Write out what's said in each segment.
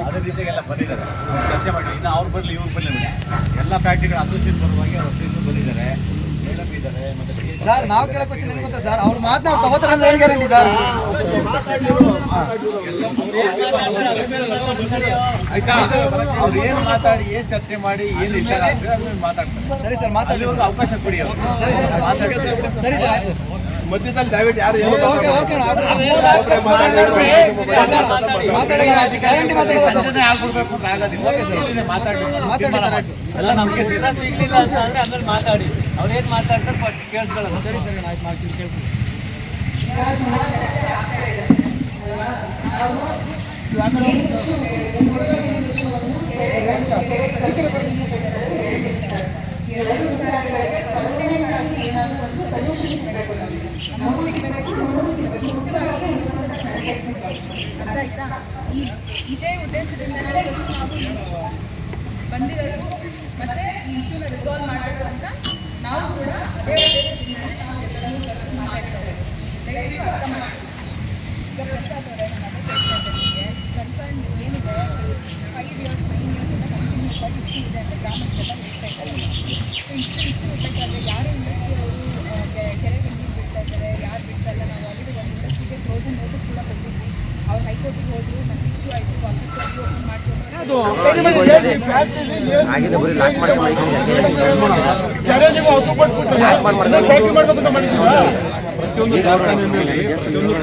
ಅದೇ ರೀತಿಯಾಗೆಲ್ಲ ಬಂದಿದ್ದಾರೆ. ಚರ್ಚೆ ಮಾಡಿ ಇನ್ನು ಅವ್ರು ಬರಲಿ ಇವ್ರು ಬರಲಿ ಎಲ್ಲ ಫ್ಯಾಕ್ಟ್ರಿಗಳ ಅಸೋಸಿಯೇಟ್ ಬರುವಾಗಿ ಅವ್ರ ಅಧ್ಯಕ್ಷರು ಬಂದಿದ್ದಾರೆ. ಮೇಡಮ್ ಇದ್ದಾರೆ ಮತ್ತೆ ಸರ್ ನಾವು ಕೇಳೋ ಕ್ವಶನ್ ಏನು ಗೊತ್ತಾ ಸರ್ ಅವ್ರು ನಾವು ತಗೋತಾರ ಅಂತ ಗ್ಯಾರಂಟಿ ಸರ್ ಆಯ್ತಾ? ಅವ್ರು ಏನು ಮಾತಾಡಿ ಏನು ಚರ್ಚೆ ಮಾಡಿ ಏನು ಅದನ್ನ ಮಾತಾಡ್ತಾರೆ. ಸರಿ ಸರ್ ಮಾತಾಡಿ. ಅವಕಾಶ ಕೊಡಿ. ಸರಿ ಸರ್ ಸರಿ ಸರ್ ಆಯ್ತು ಸರ್ ಮಧ್ಯದಲ್ಲಿ ದಯವಿಟ್ಟು ಯಾರು ಓಕೆ ಓಕೆ ಅಣ್ಣ. ಮಾತಾಡೋಣ ಆಯ್ತು ಮಾತಾಡಿ ಮಾತಾಡೋದು ಎಲ್ಲ ಸಂಜೆನೆ ಆಗ್ಬಿಡ್ಬೇಕು ಅಂತ ಆಗೋದಿಲ್ಲ. ಆಮೇಲೆ ಮಾತಾಡಿ ಮಾತಾಡಿ ಸರ್ ಆಯ್ತು. ನಮ್ಗೆ ಸಿಗಲಿಲ್ಲ ಸರಿ ಸರಿ ಅಣ್ಣ, ಆಯ್ತು ಮಾಡ್ತೀನಿ ಕೇಳಿಸ್ತೀನಿ ಅರ್ಥ ಆಯ್ತಾ ಈ ಇದೇ ಉದ್ದೇಶದಿಂದಲೇ ನಾವು ಬಂದಿರೋದು ಮತ್ತೆ ಈ ಇಶ್ಯೂನ ರಿಸಾಲ್ವ್ ಮಾಡಬೇಕು ಅಂತ ನಾವು ಕೂಡ ಅದೇ ಉದ್ದೇಶದಿಂದಲೇ ನಾವು ಎಲ್ಲರನ್ನೂ ಮಾತಾಡ್ತೇವೆ ದಯವಿಟ್ಟು ಅರ್ಥ ಮಾಡಿ ಈಗ ಪ್ರಸಾದ್ ಕನ್ಸರ್ನ್ ಏನಿದೆ ಫೈವ್ ಇಯರ್ಸ್ ನೈನ್ ಇಯರ್ಸ್ ಅಂತ ಇಶ್ಯೂ ಇದೆ ಅಂತ ಗ್ರಾಮಸ್ಥರೆಲ್ಲ ಹೇಳ್ತಾ ಇದ್ದಾರೆ ಸೊ ಮಾಡಿ ಇಲ್ಲ ನಾವು ಆಲ್ರೆಡಿ ಒಂದು ಇಂಡಸ್ಟ್ರಿಗೆ ಕ್ಲೋಸಿಂಗ್ ನೋಟಿಸ್ ಕೂಡ ಕೊಟ್ಟಿದ್ವಿ ಪ್ರತಿಯೊಂದು ಕಾರ್ಖಾನೆಯಲ್ಲಿ ಪ್ರತಿಯೊಂದು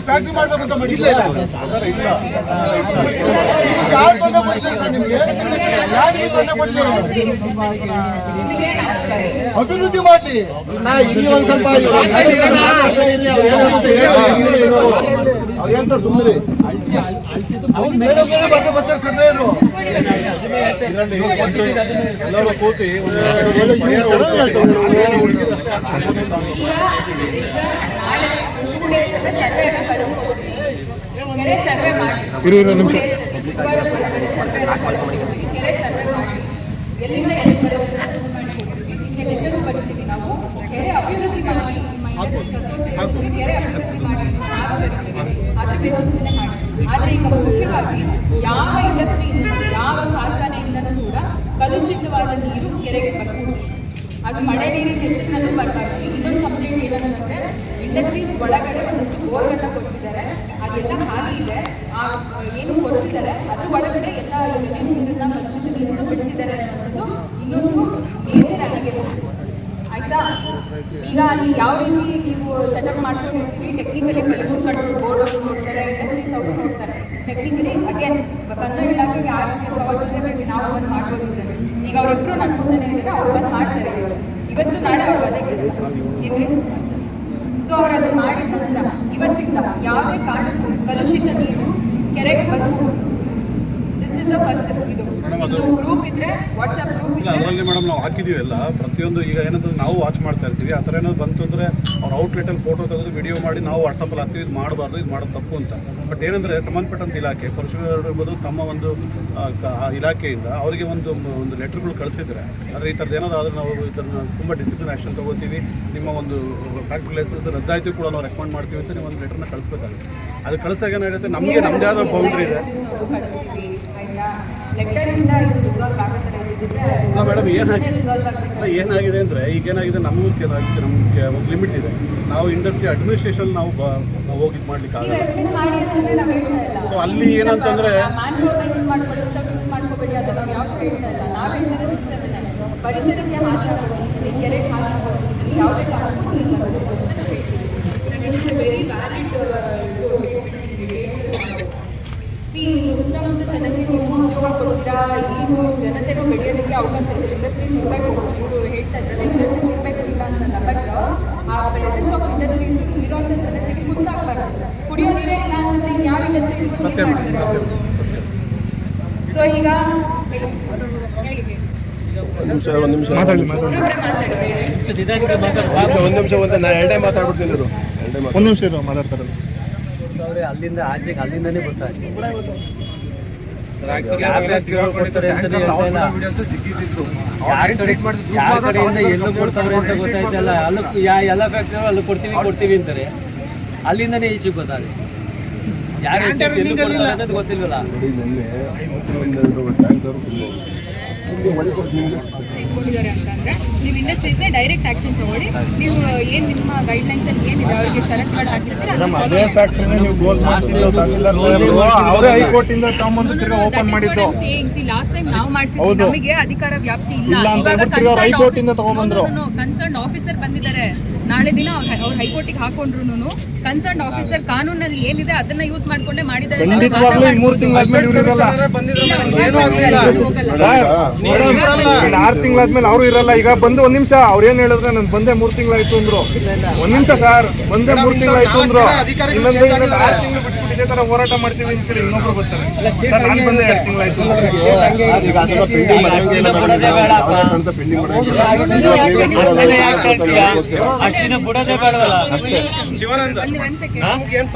ಫ್ಯಾಕ್ಟ್ರಿ ಮಾಡಿಲ್ಲ ಅಭಿವೃದ್ಧಿ ಮಾಡಿ ಇಲ್ಲಿ ಒಂದ್ ಸ್ವಲ್ಪ ಸುಮ್ಮನೆ ನಿಮಿಷ ಎಲ್ಲರೂ ಕೂತಿ ಸರ್ವೆ ಮಾಡಿ ಮಾಡಿ ಎಲ್ಲಿಂದ ಎಲ್ಲಿ ಬರುತ್ತೀವಿ ನಾವು ಕೆರೆ ಅಭಿವೃದ್ಧಿ ಮಾಡಿ ಆದ್ರೆ ಈಗ ಮುಖ್ಯವಾಗಿ ಯಾವ ಇಂಡಸ್ಟ್ರಿಯಿಂದ ಯಾವ ಕಾರ್ಖಾನೆಯಿಂದಲೂ ಕೂಡ ಕಲುಷಿತವಾದ ನೀರು ಕೆರೆಗೆ ಬರ್ಬೋದು ಅದು ಮಳೆ ನೀರಿನ ಹೆಸರಿನಲ್ಲೂ ಬರಬಾರ್ದು ಇನ್ನೊಂದು ಕಂಪ್ಲೇಂಟ್ ಏನಂದ್ರೆ ಇಂಡಸ್ಟ್ರೀಸ್ ಒಳಗಡೆ ಒಂದಷ್ಟು ಬೋರ್ಗಳನ್ನ ಕೊಡಿಸಿದ್ದಾರೆ ಅದೆಲ್ಲ ಖಾಲಿ ಇದೆ ಆ ಏನು ಕೊಡಿಸಿದ್ದಾರೆ ಅದ್ರ ಒಳಗಡೆ ಎಲ್ಲ ನೀರನ್ನ ಕಲುಷಿತ ನೀರನ್ನು ಬಿಡ್ತಿದ್ದಾರೆ ಅನ್ನೋದು ಇನ್ನೊಂದು ಮೇಜರ್ ಅಲಿಗೇಷನ್ ಆಯ್ತಾ ಈಗ ಅಲ್ಲಿ ಯಾವ ರೀತಿ ನೀವು ಸೆಟಪ್ ಮಾಡ್ತೀವಿ ಟೆಕ್ನಿಕಲಿ ಪೊಲ್ಯೂಷನ್ ಕಂಟ್ರೋಲ್ ಬೋರ್ಡ್ ನೋಡ್ತಾರೆ ಇಂಡಸ್ಟ್ರೀಸ್ ಅವರು ನೋಡ್ತಾರೆ ಟೆಕ್ನಿಕಲಿ ಅಗೇನ್ ಕನ್ನಡ ಇಲಾಖೆಗೆ ಆ ರೀತಿ ನಾವು ಬಂದು ಮಾಡ್ಬೋದು. ಈಗ ಅವರಿಬ್ರು ನನ್ನ ಮುಂದೆ ಹೇಳಿದ್ರೆ ಅವ್ರು ಬಂದು ಮಾಡ್ತಾರೆ. ಇವತ್ತು ನಾಳೆ ಅವ್ರಿಗೆ ಅದೇ ಕೆಲಸ. ಏನ್ರಿ? ಸೊ ಅವ್ರು ಅದನ್ನ ಮಾಡಿದ ನಂತರ ಇವತ್ತಿಂದ ಯಾವುದೇ ಕಾರಣಕ್ಕೂ ಕಲುಷಿತ ನೀರು ಕೆರೆಗೆ ಬಂದು ಫಸ್ಟ್ ಇದು. ಇದು ಗ್ರೂಪ್ ಇದ್ರೆ ಗ್ರೂಪ್ ಇಲ್ಲ ಅದರಲ್ಲಿ ಮೇಡಮ್ ನಾವು ಹಾಕಿದೀವಿ ಎಲ್ಲ. ಪ್ರತಿಯೊಂದು ಈಗ ಏನಂದ್ರೆ ನಾವು ವಾಚ್ ಮಾಡ್ತಾ ಇರ್ತೀವಿ. ಆ ಥರ ಏನಾದ್ರು ಬಂತು ಅಂದರೆ ಅವ್ರ ಔಟ್ಲೆಟಲ್ಲಿ ಫೋಟೋ ತೆಗೆದು ವಿಡಿಯೋ ಮಾಡಿ ನಾವು ವಾಟ್ಸಪ್ಪಲ್ಲಿ ಹಾಕ್ತೀವಿ. ಇದು ಮಾಡಬಾರ್ದು ಇದು ಮಾಡೋದು ತಪ್ಪು ಅಂತ. ಬಟ್ ಏನಂದರೆ ಸಂಬಂಧಪಟ್ಟಂಥ ಇಲಾಖೆ ಪರಶುರಾಮ್ ಇರ್ಬೋದು ತಮ್ಮ ಒಂದು ಇಲಾಖೆಯಿಂದ ಅವರಿಗೆ ಒಂದು ಒಂದು ಲೆಟ್ರ್ಗಳು ಕಳಿಸಿದ್ರೆ ಆದರೆ ಈ ಥರದ್ದು ಏನಾದ್ರು ಆದ್ರೆ ನಾವು ಇದನ್ನು ತುಂಬ ಡಿಸಿಪ್ಲಿನ್ ಆ್ಯಕ್ಷನ್ ತೊಗೋತೀವಿ. ನಿಮ್ಮ ಒಂದು ಫ್ಯಾಕ್ಟ್ರಿ ಲೈಸೆನ್ಸ್ ರದ್ದಾಯ್ತು ಕೂಡ ನಾವು ರೆಕಮೆಂಡ್ ಮಾಡ್ತೀವಿ ಅಂತ ನೀವು ಒಂದು ಲೆಟ್ರನ್ನ ಕಳಿಸ್ಬೇಕಾಗುತ್ತೆ. ಅದು ಕಳಿಸಾಗ ಏನಾಗುತ್ತೆ? ನಮಗೆ ನಮ್ಮದೇ ಆದ ಬೌಂಡ್ರಿ ಇದೆ. ಮೇಡಮ್ ಏನಾಗಿದೆ ಏನಾಗಿದೆ ಅಂದರೆ ಈಗ ಏನಾಗಿದೆ ನಮಗೂ ಏನಾಗಿದೆ ನಮಗೆ ಒಂದು ಲಿಮಿಟ್ಸ್ ಇದೆ. ನಾವು ಇಂಡಸ್ಟ್ರಿ ಅಡ್ಮಿನಿಸ್ಟ್ರೇಷನ್ ನಾವು ಹೋಗಿ ಮಾಡ್ಲಿಕ್ಕೆ ಆಗಲ್ಲ. ಸೊ ಅಲ್ಲಿ ಏನಂತಂದ್ರೆ- ಪರಿಸರಕ್ಕೆ ಹಾನಿ ಕೆರೆಗೆ ಹಾನಿ ಯಾವುದೇ ಕಾರಣಕ್ಕೂ ನೀರು ಬರಬೇಕು ಅಂತ ನಾವು ಹೇಳ್ತೀವಿ it is a very valid C ಸುತ್ತಮುತ್ತ ಜನರಿಗೆ ನೀವು ಉದ್ಯೋಗ ಕೊಡ್ತೀರಾ? ಏನು ಜನತೆನೂ ಬೆಳೆಯೋದಕ್ಕೆ ಅವಕಾಶ ಇದೆ ಇಂಡಸ್ಟ್ರೀಸ್ ಇರಬೇಕು ಇವರು ಹೇಳ್ತಾ ಇದ್ರಲ್ಲ ಇಂಡಸ್ಟ್ರೀಸ್ ಇರಬೇಕು ಇಲ್ಲ ಅಂತಲ್ಲ ಬಟ್ ಆ ಪ್ರೆಸೆನ್ಸ್ ಆಫ್ ಇಂಡಸ್ಟ್ರೀಸ್ ಇರೋಂಥ ಜನತೆಗೆ ಗೊತ್ತಾಗಬಾರ್ದು. ಕುಡಿಯೋ ನೀರೇ ಇಲ್ಲ ಅಂತಂದ್ರೆ ಯಾವ ಇಂಡಸ್ಟ್ರಿ ಸೊ ಈಗ ಹೇಳಿ ನಿಮಿಷ ಒಂದು ನಿಮಿಷ. ನಿಧಾನಕ್ಕೆ ಒಂದು ನಿಮಿಷ ಒಂದು ನಾನು ಎರಡೇ ಮಾತಾಡ್ಬಿಡ್ತೀನಿ ಒಂದ್ ನಿಮಿಷ ಇರೋ ಮಾತಾಡ್ತಾರೆ. ಅಲ್ಲಿಂದ ಆಚೆಗೆ ಅಲ್ಲಿಂದನೇ ಬರ್ತಾರೆ ಎಲ್ಲೂ ಕೊಡ್ತಾವ್ರೆ ಅಂತ ಗೊತ್ತಾಯ್ತಲ್ಲ ಅಲ್ಲೂ ಯಾ ಎಲ್ಲ ಫ್ಯಾಕ್ಟ್ರಿ ಅಲ್ಲಿ ಕೊಡ್ತೀವಿ ಕೊಡ್ತೀವಿ ಅಂತಾರೆ. ಅಲ್ಲಿಂದನೇ ಈಚೆಗೆ ಬರ್ತಾರೆ. ಯಾರು ಗೊತ್ತಿಲ್ವಲ್ಲ. ಅಂತಂದ್ರೆ ನೀವು ಇಂಡಸ್ಟ್ರೀಸ್ನೇ ಡೈರೆಕ್ಟ್ ಆಕ್ಷನ್ ತಗೊಳ್ಳಿ. ನೀವು ಏನು ನಿಮ್ಮ ಗೈಡ್ಲೈನ್ಸ್ ಅಲ್ಲಿ ಏನಿದೆ ಅವರಿಗೆ ಷರತ್ತುಗಳು ಹಾಕಿರ್ತೀರ ಅದೇ ಫ್ಯಾಕ್ಟ್ರಿನ ನೀವು ಕ್ಲೋಸ್ ಮಾಡಿಸಿದ್ದು ತಹಸೀಲ್ದಾರ್ ಸಾಹೇಬ್ರು. ಅವರೇ ಹೈಕೋರ್ಟ್ ಇಂದ ತಗೊಂಬಂದು ತಿರ್ಗಾ ಓಪನ್ ಮಾಡಿದ್ದು. ಲಾಸ್ಟ್ ಟೈಮ್ ನಾವು ಮಾಡಿಸಿದ್ವಿ ನಮಗೆ ಅಧಿಕಾರ ವ್ಯಾಪ್ತಿ ಇಲ್ಲ. ಇವಾಗ ಹೈಕೋರ್ಟ್ ಇಂದ ತಗೊಂಬಂದ್ರು. ಕನ್ಸರ್ನ್ ಆಫೀಸರ್ ಬಂದಿದ್ದಾರೆ. ನಾಳೆ ದಿನ ಅವ್ರು ಹೈಕೋರ್ಟಿಗೆ ಹಾಕೊಂಡ್ರು ಕನ್ಸರ್ನ್ ಆಫೀಸರ್ ಕಾನೂನಲ್ಲಿ ಏನಿದೆ ಅದನ್ನ ಯೂಸ್ ಮಾಡ್ಕೊಂಡೆ ಮಾಡಿದ್ದಾರೆ ಆರು ತಿಂಗಳಾದ್ಮೇಲೆ ಅವರು ಇರಲ್ಲ. ಈಗ ಬಂದು ಒಂದ್ ನಿಮಿಷ ಅವ್ರ ಏನ್ ಹೇಳಿದ್ರೆ ನನ್ ಬಂದೆ ಮೂರ್ ತಿಂಗಳಾಯ್ತು ಅಂದ್ರು. ಒಂದ್ ನಿಮಿಷ ಸರ್ ಬಂದೆ ಮೂರ್ ತಿಂಗಳಾಯ್ತು ಅಂದ್ರು. ಇನ್ನೊಂದು ತಿಂಗಳು ಇದೇ ತರ ಹೋರಾಟ ಮಾಡ್ತೀವಿ ಅಂತೇಳಿ ಇನ್ನೊಬ್ರು ಬರ್ತಾರೆ. ಸರ್ ನಾನು ಬಂದೆ ಎರಡು ತಿಂಗಳಾಯ್ತು.